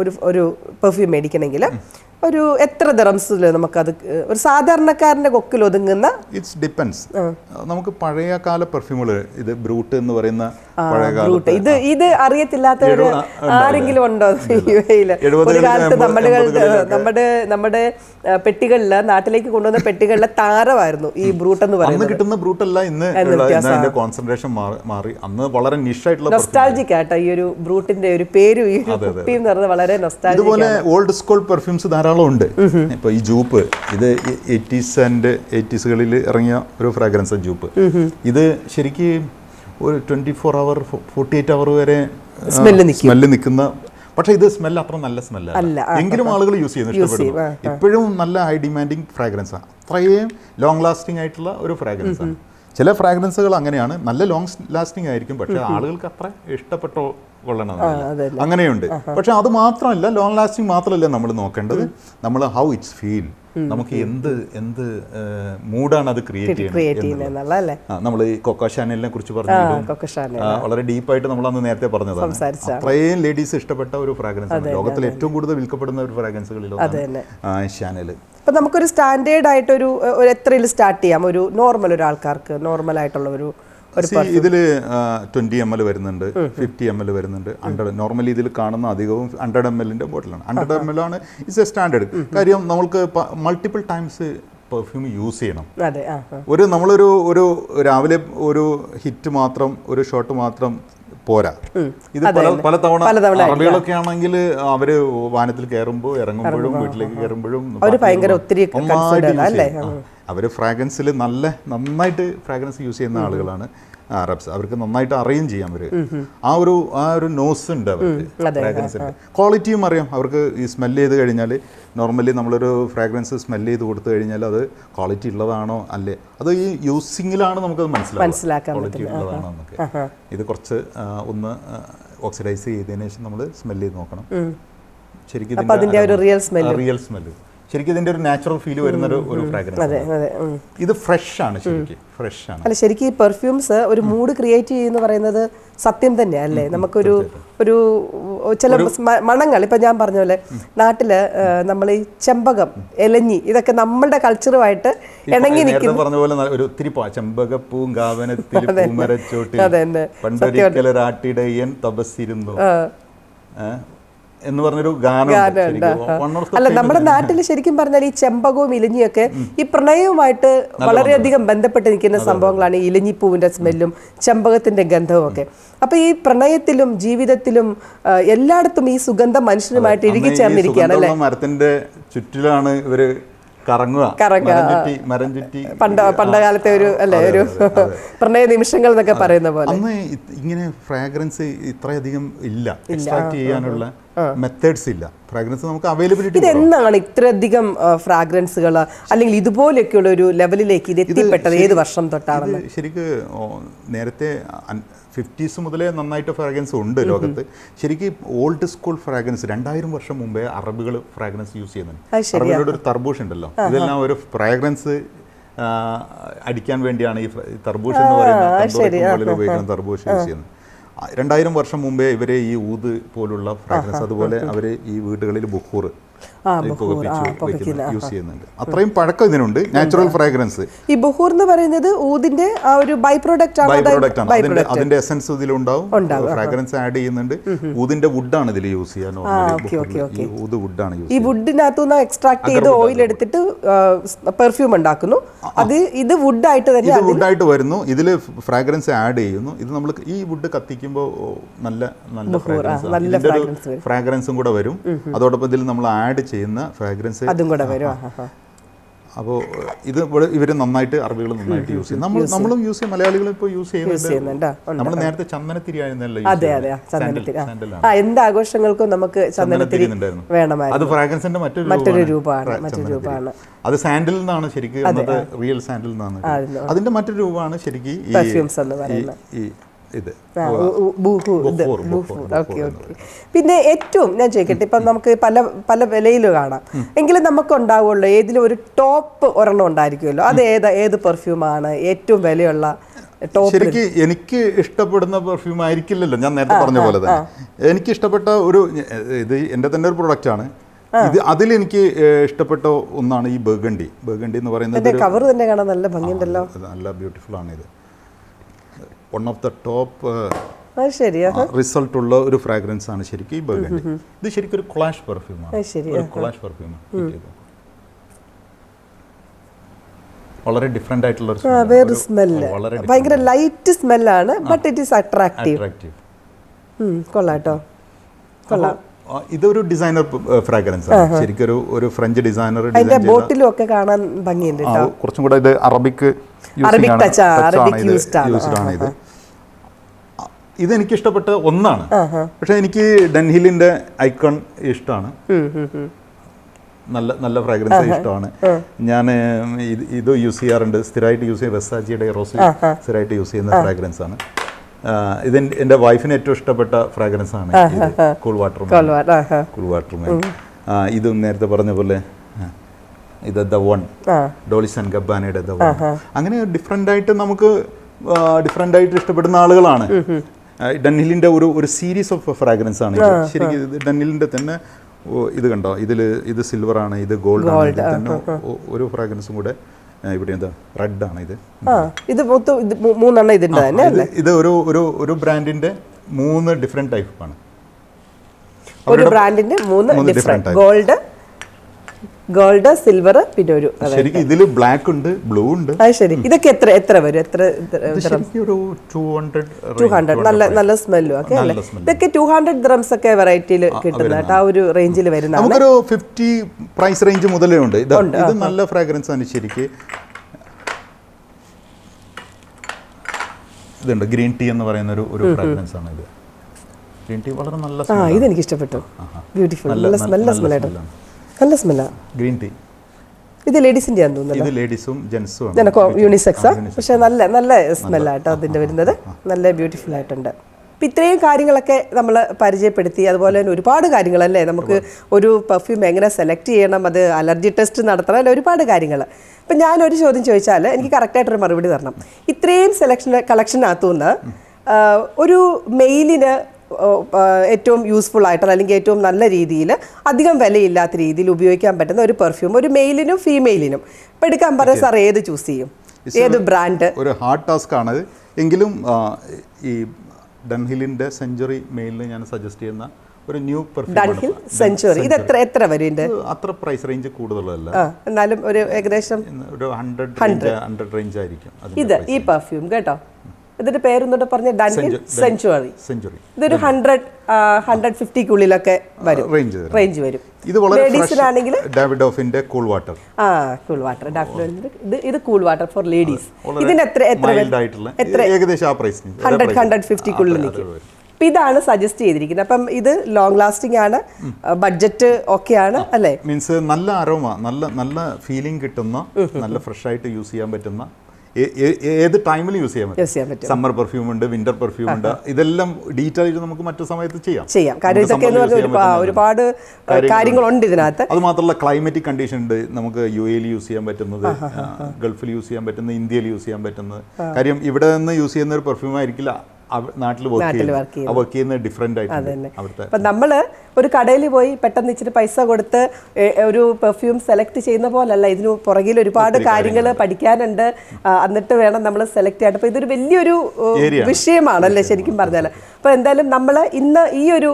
Speaker 1: ഒരു ഒരു പെർഫ്യൂം മേടിക്കണമെങ്കിൽ ഒരു എത്ര ദിറംസിൽ നമുക്കത് ഒരു സാധാരണക്കാരന്റെ കൊക്കിൽ ഒതുങ്ങുന്ന?
Speaker 2: ഇറ്റ്സ് ഡിപ്പെൻസ് നമുക്ക് പഴയ കാല പെർഫ്യൂമുകൾ ഇത് ബ്രൂട്ട് എന്ന് പറയുന്ന കാലത്ത്
Speaker 1: ഇത് ഇത് അറിയത്തില്ലാത്തവര്
Speaker 2: എഴുപത്
Speaker 1: ആരെങ്കിലും ഉണ്ടോ? ഒരു കാലത്ത് നമ്മുടെ. നമ്മുടെ നമ്മുടെ ആ, പെട്ടികളിൽ നാട്ടിലേക്ക് കൊണ്ടുവന്ന പെട്ടികളിലെ താരമായിരുന്നു ഈ ബ്രൂട്ട് എന്ന് പറയുന്നത്.
Speaker 2: കിട്ടുന്ന ബ്രൂട്ടല്ല ഇന്ന് കോൺസെൻട്രേഷൻ മാറി അന്ന് വളരെ നിഷായിട്ടുള്ള
Speaker 1: നൊസ്റ്റാൾജിക് ആട്ടോ ഈ ഒരു ബ്രൂട്ടിന്റെ ഒരു പേര് ഈ എന്ന് പറയുന്നത് വളരെ നൊസ്റ്റാൾജിക്
Speaker 2: ഇതുപോലെ ഓൾഡ് സ്കൂൾ പെർഫ്യൂംസ് ധാരാളം ഉണ്ട് ഇപ്പൊ ഈ ജൂപ്പ് ഇത് എയ്റ്റീസ് ആൻഡ് എയ്റ്റീസുകളിൽ ഇറങ്ങിയ ഒരു ഫ്രാഗ്രൻസ് ജൂപ്പ്. ഇത് ശരിക്ക് ഒരു twenty four hour forty eight hour വരെ. സ്മെല്ല് നിൽക്കുന്ന പക്ഷേ ഇത് സ്മെല്ല് അത്ര നല്ല സ്മെല്ല എങ്കിലും ആളുകൾ യൂസ് ചെയ്യുന്നു ഇഷ്ടപ്പെടുന്നു. ഇപ്പോഴും നല്ല ഹൈ ഡിമാൻഡിങ് ഫ്രാഗ്രൻസ് ആണ് അത്രയും ലോങ് ലാസ്റ്റിംഗ് ആയിട്ടുള്ള ഒരു ഫ്രാഗ്രൻസ് ആണ് ചില ഫ്രാഗ്രൻസുകൾ അങ്ങനെയാണ്. നല്ല ലോങ് ലാസ്റ്റിംഗ് ആയിരിക്കും. പക്ഷെ ആളുകൾക്ക് അത്ര ഇഷ്ടപ്പെട്ടോ കൊള്ളണമെന്നില്ല അങ്ങനെയുണ്ട്. പക്ഷെ അത് മാത്രമല്ല ലോങ് ലാസ്റ്റിംഗ് മാത്രമല്ല നമ്മൾ നോക്കേണ്ടത്. നമ്മൾ ഹൗ ഇറ്റ്സ് ഫീൽ നമുക്ക് എന്ത് എന്ത് മൂഡാണ് അത് ക്രിയേറ്റ് ചെയ്യുന്നത് നമ്മൾ ഈ കൊക്കോ ഷാനലിനെ കുറിച്ച് പറഞ്ഞു വളരെ ഡീപ്പായിട്ട് നമ്മൾ അന്ന് നേരത്തെ പറഞ്ഞതാണ്. അത്രയും ലേഡീസ് ഇഷ്ടപ്പെട്ട ഒരു ഫ്രാഗ്രൻസ് ലോകത്തിൽ ഏറ്റവും കൂടുതൽ വിൽക്കപ്പെടുന്ന ഒരു ഫ്രാഗ്രൻസുകളിൽ. ഷാനൽ
Speaker 1: അപ്പൊ നമുക്കൊരു സ്റ്റാൻഡേർഡ് ആയിട്ടൊരു ഒരു എത്രയിൽ സ്റ്റാർട്ട് ചെയ്യാം? ഒരു നോർമൽ ഒരു ആൾക്കാർക്ക് നോർമൽ ആയിട്ടുള്ള ഒരു
Speaker 2: ഇതിൽ ട്വന്റി എം എൽ വരുന്നുണ്ട് ഫിഫ്റ്റി എം എൽ വരുന്നുണ്ട്. ഹൺഡ്രഡ് നോർമലി ഇതിൽ കാണുന്ന അധികവും ഹൺഡ്രഡ് എം എല്ലിന്റെ ബോട്ടിലാണ് ഹൺഡ്രഡ് എം എൽ ആണ് ഇറ്റ്സ് എ സ്റ്റാൻഡേർഡ് കാര്യം നമ്മൾക്ക് മൾട്ടിപ്പിൾ ടൈംസ് പെർഫ്യൂം യൂസ് ചെയ്യണം. ഒരു നമ്മളൊരു ഒരു രാവിലെ ഒരു ഹിറ്റ് മാത്രം ഒരു ഷോട്ട് മാത്രം പോരാ. ഇത് പല പല തവണ അറബികളൊക്കെ ആണെങ്കിൽ അവർ വാനത്തിൽ കയറുമ്പോൾ ഇറങ്ങുമ്പോഴും വീട്ടിലേക്ക് കയറുമ്പോഴും
Speaker 1: ഒത്തിരി
Speaker 2: അവർ ഫ്രാഗ്രൻസിൽ നല്ല നന്നായിട്ട് ഫ്രാഗ്രൻസ് യൂസ് ചെയ്യുന്ന ആളുകളാണ് അറബ്സ് അവർക്ക് നന്നായിട്ട് അറിയും ചെയ്യാം അവർ ആ ഒരു ആ ഒരു നോസ് ഉണ്ട് അവർക്ക്.
Speaker 1: അതെ,
Speaker 2: ഫ്രാഗ്രൻസ് ഉണ്ട് ക്വാളിറ്റിയും അറിയാം. അവർക്ക് ഈ സ്മെല്ല് ചെയ്ത് കഴിഞ്ഞാൽ നോർമലി നമ്മളൊരു ഫ്രാഗ്രൻസ് സ്മെല്ല് ചെയ്ത് കൊടുത്തു കഴിഞ്ഞാൽ അത് ക്വാളിറ്റി ഉള്ളതാണോ അല്ലേ? അത് ഈ യൂസിങ്ങിലാണ് നമുക്കത്
Speaker 1: മനസ്സിലാക്കാം
Speaker 2: ക്വാളിറ്റി ഉള്ളതാണോ ഇത് കുറച്ച് ഒന്ന് ഓക്സിഡൈസ് ചെയ്തതിനു ശേഷം നമ്മൾ സ്മെല്ല് ചെയ്ത് നോക്കണം. ശരിക്കും
Speaker 1: റിയൽ
Speaker 2: സ്മെല്ല് ശരിക്കും ഇതിന്റെ ഒരു നാച്ചുറൽ ഫീൽ വരുന്ന ഒരു ഒരു ഫ്രാഗ്രൻസ്
Speaker 1: അതെ അതെ ഉം.
Speaker 2: ഇത് ഫ്രഷ് ആണ് ശരിക്കും ഫ്രഷ് ആണ്.
Speaker 1: അല്ല ശരിക്കും ഈ പെർഫ്യൂംസ് ഒരു മൂഡ് ക്രിയേറ്റ് ചെയ്യുന്ന പറയുന്നത് സത്യം തന്നെ അല്ലേ? നമുക്കൊരു ഒരു ചില മണങ്ങൾ ഇപ്പൊ ഞാൻ പറഞ്ഞ പോലെ നാട്ടിൽ നമ്മൾ ഈ ചെമ്പകം എലഞ്ഞി ഇതൊക്കെ നമ്മളുടെ കൾച്ചറുമായിട്ട് ഇണങ്ങി
Speaker 2: നേരത്തെ പറഞ്ഞ പോലെ ഒരു ഒത്തിരി ചെമ്പകപ്പൂവും ഗാവനത്തിൽ പൂമരച്ചോട്ടിൽ
Speaker 1: അതെ, അതെ.
Speaker 2: പണ്ടൊരിക്കലൊരാട്ടിടയൻ തപസ്സിരുന്നു. ഏ? എന്ന് പറഞ്ഞൊരു ഗാനം
Speaker 1: അല്ല നമ്മുടെ നാട്ടിൽ ശരിക്കും പറഞ്ഞാൽ ഈ ചെമ്പകവും ഇലഞ്ഞിയൊക്കെ ഈ പ്രണയവുമായിട്ട് വളരെയധികം ബന്ധപ്പെട്ട് നിൽക്കുന്ന സംഭവങ്ങളാണ് ഈ ഇലഞ്ഞിപ്പൂവിന്റെ സ്മെല്ലും ചെമ്പകത്തിന്റെ ഗന്ധവും ഒക്കെ. അപ്പൊ ഈ പ്രണയത്തിലും ജീവിതത്തിലും എല്ലായിടത്തും ഈ സുഗന്ധം മനുഷ്യനുമായിട്ട് ഇഴുകി ചേർന്നിരിക്കുകയാണ് അല്ലെ?
Speaker 2: മരത്തിന്റെ ചുറ്റിലാണ് ഇവർ കറങ്ങുക.
Speaker 1: പണ്ടകാലത്തെ ഒരു അല്ലെ ഒരു പ്രണയ നിമിഷങ്ങൾ എന്നൊക്കെ പറയുന്ന പോലെ.
Speaker 2: അന്ന് ഇങ്ങനെ ഫ്രാഗ്രൻസ് ഇത്രയധികം ഇല്ല. എക്സ്ട്രാക്ട് ചെയ്യാനുള്ള മെത്തേഡ്സ് ഇല്ല. ഫ്രാഗ്രൻസ് നമുക്ക് അവൈലബിലിറ്റി
Speaker 1: എന്താണ് ഇത്രയധികം ഫ്രാഗ്രൻസുകൾ അല്ലെങ്കിൽ ഇതുപോലെയൊക്കെയുള്ള ഒരു ലെവലിലേക്ക് ഇത് എത്തിപ്പെട്ടത് ഏത് വർഷം തൊട്ടാണ്
Speaker 2: ശരിക്ക് നേരത്തെ ഫിഫ്റ്റീസ് മുതലേ നന്നായിട്ട് ഫ്രാഗ്രൻസ് ഉണ്ട് ലോകത്ത്. ശരിക്കും ഓൾഡ് സ്കൂൾ ഫ്രാഗ്രൻസ് രണ്ടായിരം വർഷം മുമ്പേ അറബികൾ ഫ്രാഗ്രൻസ് യൂസ് ചെയ്യുന്നുണ്ട്. അറബികളുടെ ഒരു തർബൂഷ് ഉണ്ടല്ലോ. ഇതെല്ലാം ഒരു ഫ്രാഗ്രൻസ് അടിക്കാൻ വേണ്ടിയാണ് ഈ തർബൂഷ് എന്ന് പറയുന്നത് ഉപയോഗിക്കുന്ന തർബൂഷ് യൂസ് ചെയ്യുന്നത്. രണ്ടായിരം വർഷം മുമ്പേ ഇവരെ ഈ ഊത് പോലുള്ള ഫ്രാഗ്രൻസ് അതുപോലെ അവർ ഈ വീടുകളിൽ ബുക്കൂർ യൂസ് ചെയ്യുന്നുണ്ട്. അത്രയും പഴക്കം ഇതിനുണ്ട്. നാച്ചുറൽ ഫ്രാഗ്രൻസ്
Speaker 1: ഈ ബഹൂർ എന്ന് പറയുന്നത് ഊതിന്റെ ആ ഒരു ബൈ പ്രോഡക്റ്റ്
Speaker 2: ബൈ
Speaker 1: ആണ്
Speaker 2: പ്രോഡക്റ്റ് ആണ്. അതിന്റെ അതിന്റെ എസൻസ് ഇതിലുണ്ടാവും. ഫ്രാഗ്രൻസ് ആഡ് ചെയ്യുന്നുണ്ട്. ഊതിന്റെ വുഡാണ് ഇതിൽ യൂസ് ചെയ്യാൻ ഈ ഊത് വുഡാണ്
Speaker 1: ഈ വുഡിനകത്തുനിന്ന് എക്സ്ട്രാക്ട് ചെയ്ത് ഓയിൽ എടുത്തിട്ട് പെർഫ്യൂം ഉണ്ടാക്കുന്നു. അത് ഇത് വുഡായിട്ട് തന്നെ
Speaker 2: ഇത് വുഡായിട്ട് വരുന്നു. ഇതിൽ ഫ്രാഗ്രൻസ് ആഡ് ചെയ്യുന്നു. ഇത് നമ്മൾ ഈ വുഡ് കത്തിക്കുമ്പോൾ നല്ല നല്ല ഫ്രാഗ്രൻസും കൂടെ വരും. അതോടൊപ്പം ഇതിൽ നമ്മൾ ആഡ് ചെയ്യുന്ന ഫ്രാഗ്രൻസ്
Speaker 1: അതും കൂടെ വരും.
Speaker 2: അപ്പോൾ ഇത് ഇവിടെ ഇവർ നന്നായിട്ട് അറബികൾ നന്നായിട്ട് യൂസ് ചെയ്യും നമ്മൾ നമ്മളും യൂസ് ചെയ്യും. മലയാളികൾ ഇപ്പോൾ യൂസ് ചെയ്യുന്നുണ്ട്. നമ്മൾ നേരത്തെ ചന്ദനത്തിരി
Speaker 1: അതെ അതെ ചന്ദനത്തിരി. ആ. എന്ത് ആഘോഷങ്ങൾക്കും നമുക്ക് ചന്ദനത്തിരി വേണമായിരുന്നു.
Speaker 2: അത് ഫ്രാഗ്രൻസിന്റെ മറ്റൊരു
Speaker 1: മറ്റൊരു
Speaker 2: രൂപമാണ്.
Speaker 1: മറ്റൊരു. രൂപമാണ്.
Speaker 2: അത് സാൻഡിൽ നിന്നാണ് ശരിക്കും റിയൽ സാൻഡിൽ നിന്നാണ് അതിന്റെ മറ്റൊരു രൂപമാണ് ശരിക്കും ഈ ഇത്.
Speaker 1: പിന്നെ ഏറ്റവും ഞാൻ ചോദിക്കട്ടെ ഇപ്പം നമുക്ക് പല പല വിലയിൽ കാണാം. എങ്കിലും നമുക്ക് ഉണ്ടാവുള്ളൂ ഏതിലും ഒരു ടോപ്പ് ഒരെണ്ണം ഉണ്ടായിരിക്കുമല്ലോ. അത് ഏതാ ഏത് പെർഫ്യൂമാണ്? ഏറ്റവും വിലയുള്ള
Speaker 2: ശരിക്ക് എനിക്ക് ഇഷ്ടപ്പെടുന്ന പെർഫ്യൂം ആയിരിക്കില്ലല്ലോ. ഞാൻ നേരത്തെ പറഞ്ഞ പോലെ തന്നെ. എനിക്ക് ഇഷ്ടപ്പെട്ട ഒരു ഇത് എന്റെ തന്നെ ഒരു പ്രൊഡക്റ്റ് ആണ്. ഇത് അതിൽ എനിക്ക് ഇഷ്ടപ്പെട്ട ഒന്നാണ് ഈ ബർഗണ്ടി ബർഗണ്ടി എന്ന് പറയുന്നത്
Speaker 1: കവർ തന്നെ കാണാൻ നല്ല ഭംഗിയുണ്ടല്ലോ.
Speaker 2: നല്ല ബ്യൂട്ടിഫുൾ ആണ് ഇത്. One of the top result ഉള്ള ഒരു ഫ്രാഗ്രൻസ് ആണ് ശരിക്കും ഈ ബർഗണ്ടി ഇത് ശരിക്കും ഒരു ക്ലാഷ് പെർഫ്യൂമാണ് കൊളാഷ് പെർഫ്യൂമാണ് വളരെ ഡിഫറെന്റ് ആയിട്ടുള്ള ഒരു ആണ്.
Speaker 1: സ്മെല്ല് ഭയങ്കര ലൈറ്റ് സ്മെല്ലാണ് but it is attractive
Speaker 2: attractive
Speaker 1: കൊള്ളാം
Speaker 2: ഇതൊരു ഡിസൈനർ ഫ്രാഗ്രൻസ് ആണ്. ശരിക്കും ഒരു ഒരു ഫ്രഞ്ച് ഡിസൈനർ
Speaker 1: അതിന്റെ ബോട്ടിലും ഒക്കെ കാണാൻ ഭംഗിയുണ്ട്
Speaker 2: കുറച്ചും കൂടെ ഇത് Arabic
Speaker 1: Arabic touch Arabic.
Speaker 2: Used ആണ് ഇത് ആ, ഇത് എനിക്ക് ഇഷ്ടപ്പെട്ട ഒന്നാണ് പക്ഷെ എനിക്ക് ഡൻഹിലിന്റെ ഐക്കൺ ഇഷ്ടമാണ്. നല്ല നല്ല ഫ്രാഗ്രൻസ് ഇഷ്ടമാണ്. ഞാൻ ഇത് യൂസ് ചെയ്യാറുണ്ട്. സ്ഥിരമായിട്ട് യൂസ് ചെയ്യുന്ന വെസാജിയുടെ റോസ് സ്ഥിരമായിട്ട് യൂസ് ചെയ്യുന്ന ഫ്രാഗ്രൻസ് ആണ്. ഇത് എന്റെ വൈഫിന് ഏറ്റവും ഇഷ്ടപ്പെട്ട ഫ്രാഗ്രൻസ് ആണ് കൂൾ വാട്ടർ. കൂൾ വാട്ടർ ഇത് നേരത്തെ പറഞ്ഞ പോലെ ഇത് ദ വൺ
Speaker 1: ആ.
Speaker 2: ഡോളിസൺ ഗബാനയുടെ ദ വൺ അങ്ങനെ ഡിഫറെന്റ് ആയിട്ട് നമുക്ക് ഡിഫറെന്റ് ആയിട്ട് ഇഷ്ടപ്പെടുന്ന ആളുകളാണ്. ഡൻഹിലിന്റെ ഒരു ഒരു സീരീസ് ഓഫ് ഫ്രാഗ്രൻസ് ആണ് ഇത്. ശരിക്കും ഡൻഹിലിന്റെ തന്നെ ഇത് കണ്ടോ? ഇതിൽ ഇത് സിൽവർ ആണ് ഇത് ഗോൾഡ് ആണ് ഇതിൽ തന്നെ ഒരു ഫ്രാഗ്രൻസും കൂടെ ഇവിടെ എന്താ റെഡ് ആണ് ഇത്.
Speaker 1: ഇത് മൊത്തം മൂന്നെണ്ണം ഇതിന്റെ തന്നെ
Speaker 2: ഇത് ഒരു ഒരു ഒരു ബ്രാൻഡിന്റെ മൂന്ന് ഡിഫറെന്റ് ടൈപ്പ് ആണ്.
Speaker 1: ഒരു ബ്രാൻഡിന്റെ മൂന്ന് ഡിഫറെന്റ് ഗോൾഡ് ഗോൾഡ് സിൽവർ പിന്നെ ഒരു.
Speaker 2: ശരിക്കും ഇതിൽ ബ്ലാക്ക് ഉണ്ട് ബ്ലൂ ഉണ്ട്.
Speaker 1: അത് ശരി. ഇതൊക്കെ എത്ര എത്ര വരും? എത്ര
Speaker 2: ടു ഹൺഡ്രഡ്
Speaker 1: നല്ല നല്ല സ്മെല്ലും ഒക്കെ അല്ലേ? ഇതൊക്കെ ടു ഹൺഡ്രഡ് ദ്രംസ് ഒക്കെ വെറൈറ്റിയിൽ കിട്ടുന്ന ആ ഒരു റേഞ്ചിൽ വരുന്ന
Speaker 2: നമുക്കൊരു ഫിഫ്റ്റി പ്രൈസ് റേഞ്ച് മുതലേ ഉണ്ട്. ഇത് നല്ല ഫ്രാഗ്രൻസ് ആണ് ശരിക്ക്. ഇതുണ്ട് ഗ്രീൻ ടീ എന്ന് പറയുന്ന ഒരു ഒരു ഫ്രാഗ്രൻസ് ആണ് ഇത്. ഗ്രീൻ ടീ വളരെ നല്ല
Speaker 1: ആ ഇതെനിക്ക് ഇഷ്ടപ്പെട്ടു. ബ്യൂട്ടിഫുൾ നല്ല നല്ല സ്മെല്ലായിട്ട് നല്ല സ്മെല്ലാ
Speaker 2: ഗ്രീൻ ടീ.
Speaker 1: ഇത് ലേഡീസിന്റെ ആണെന്ന് തോന്നുന്നു
Speaker 2: ഇത് ലേഡീസും ജെൻസും ആണ്.
Speaker 1: യൂണിസെക്സാ പക്ഷെ നല്ല നല്ല സ്മെല്ലാട്ടോ അതിന്റെ വരുന്നത്. നല്ല ബ്യൂട്ടിഫുൾ ആയിട്ടുണ്ട്. അപ്പം ഇത്രയും കാര്യങ്ങളൊക്കെ നമ്മൾ പരിചയപ്പെടുത്തി അതുപോലെ തന്നെ ഒരുപാട് കാര്യങ്ങളല്ലേ? നമുക്ക് ഒരു പെർഫ്യൂം എങ്ങനെ സെലക്ട് ചെയ്യണം അത് അലർജി ടെസ്റ്റ് നടത്തണം അല്ലെ? ഒരുപാട് കാര്യങ്ങൾ. അപ്പം ഞാനൊരു ചോദ്യം ചോദിച്ചാൽ എനിക്ക് കറക്റ്റായിട്ടൊരു മറുപടി തരണം. ഇത്രയും സെലക്ഷൻ കളക്ഷനകത്തുനിന്ന് ഒരു മെയിലിന് ഏറ്റവും യൂസ്ഫുൾ ആയിട്ടുള്ള അല്ലെങ്കിൽ ഏറ്റവും നല്ല രീതിയിൽ അധികം വിലയില്ലാത്ത രീതിയിൽ ഉപയോഗിക്കാൻ പറ്റുന്ന ഒരു പെർഫ്യൂം ഒരു മെയിലിനും ഫീമെയിലിനും ഇപ്പം എടുക്കാൻ പറഞ്ഞ സാർ ഏത് ചൂസ് ചെയ്യും? ഏത് ബ്രാൻഡ്
Speaker 2: ഒരു ഹാർഡ് ടാസ്ക് ആണ്. എങ്കിലും ഈ ഡൺഹിലിന്റെ സെഞ്ചുറി മെയിലിന് ഞാൻ സജസ്റ്റ് ചെയ്യുന്ന ഒരു ന്യൂ
Speaker 1: ഡൺഹിൽ സെഞ്ചുറി ഇത് എത്ര എത്ര വരും
Speaker 2: അത്ര പ്രൈസ് റേഞ്ച് കൂടുതലല്ല.
Speaker 1: എന്നാലും ഒരു ഏകദേശം
Speaker 2: ഒരു ഹൺഡ്രഡ് ഹൺഡ്രഡ് റേഞ്ച് ആയിരിക്കും
Speaker 1: ഇത് ഈ പെർഫ്യൂം കേട്ടോ. ഇതിന്റെ പേരൊന്നുകൂടെ പറഞ്ഞ ഡൺഹിൽ സെഞ്ചുറി
Speaker 2: സെഞ്ചുറി
Speaker 1: ഇതൊരു ഹൺഡ്രഡ് ഹൺഡ്രഡ് ഫിഫ്റ്റിക്കുള്ളിലൊക്കെ വരും.
Speaker 2: റേഞ്ച്
Speaker 1: റേഞ്ച് വരും.
Speaker 2: ഇത്
Speaker 1: ലേഡീസിനാണെങ്കിൽ
Speaker 2: ഡാവിഡ് ഓഫിന്റെ കൂൾ വാട്ടർ
Speaker 1: ആ കൂൾ വാട്ടർ ഇത് ഇത് കൂൾ വാട്ടർ ഫോർ ലേഡീസ് ഇതിന് എത്ര എത്ര
Speaker 2: എത്ര? ഏകദേശം ആ പ്രൈസ്
Speaker 1: ഹൺഡ്രഡ് ഹൺഡ്രഡ് ഫിഫ്റ്റിക്കുള്ളിൽ നിൽക്കും. അപ്പം ഇതാണ് സജസ്റ്റ് ചെയ്തിരിക്കുന്നത്. അപ്പം ഇത് ലോങ് ലാസ്റ്റിംഗ് ആണ്. ബഡ്ജറ്റ് ഒക്കെയാണ് അല്ലേ?
Speaker 2: മീൻസ് നല്ല അരോമ നല്ല നല്ല ഫീലിംഗ് കിട്ടുന്ന നല്ല ഫ്രഷ് ആയിട്ട് യൂസ് ചെയ്യാൻ പറ്റുന്ന ഏത് ടൈമിലും യൂസ് ചെയ്യാൻ പറ്റും. സമ്മർ പെർഫ്യൂം ഉണ്ട് വിന്റർ പെർഫ്യൂം ഉണ്ട് ഇതെല്ലാം ഡീറ്റെയിൽ ആയിട്ട് നമുക്ക് മറ്റു സമയത്ത് ചെയ്യാം.
Speaker 1: ചെയ്യാം. കാര്യം ഇതൊക്കെ എന്ന് പറഞ്ഞാൽ ഒരുപാട് കാര്യങ്ങളുണ്ട് ഇതിനകത്ത്.
Speaker 2: അത് മാത്രമല്ല ക്ലൈമറ്റിക് കണ്ടീഷൻ ഉണ്ട്. നമുക്ക് യു എയിൽ യൂസ് ചെയ്യാൻ പറ്റുന്നത് ഗൾഫിൽ യൂസ് ചെയ്യാൻ പറ്റുന്നത് ഇന്ത്യയിൽ യൂസ് ചെയ്യാൻ പറ്റുന്നത്. കാര്യം ഇവിടെ നിന്ന് യൂസ് ചെയ്യുന്ന ഒരു പെർഫ്യൂം ആയിരിക്കില്ല. നാട്ടിൽ വർക്ക് ചെയ്യുന്നത് ഡിഫറെന്റ് ആയിട്ട്
Speaker 1: അപ്പം നമ്മൾ ഒരു കടയിൽ പോയി പെട്ടെന്ന് ഇച്ചിരി പൈസ കൊടുത്ത് ഒരു പെർഫ്യൂം സെലക്ട് ചെയ്യുന്ന പോലല്ല. ഇതിന് പുറകിൽ ഒരുപാട് കാര്യങ്ങൾ പഠിക്കാനുണ്ട്. എന്നിട്ട് വേണം നമ്മൾ സെലക്ട് ചെയ്യാൻ അപ്പോൾ ഇതൊരു വലിയൊരു. വിഷയമാണല്ലേ ശരിക്കും പറഞ്ഞാൽ അപ്പോൾ എന്തായാലും നമ്മൾ ഇന്ന് ഈ ഒരു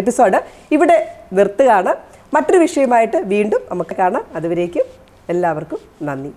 Speaker 1: എപ്പിസോഡ് ഇവിടെ നിർത്തുകയാണ്. മറ്റൊരു വിഷയമായിട്ട് വീണ്ടും നമുക്ക് കാണാം. അതുവരേക്കും എല്ലാവർക്കും നന്ദി.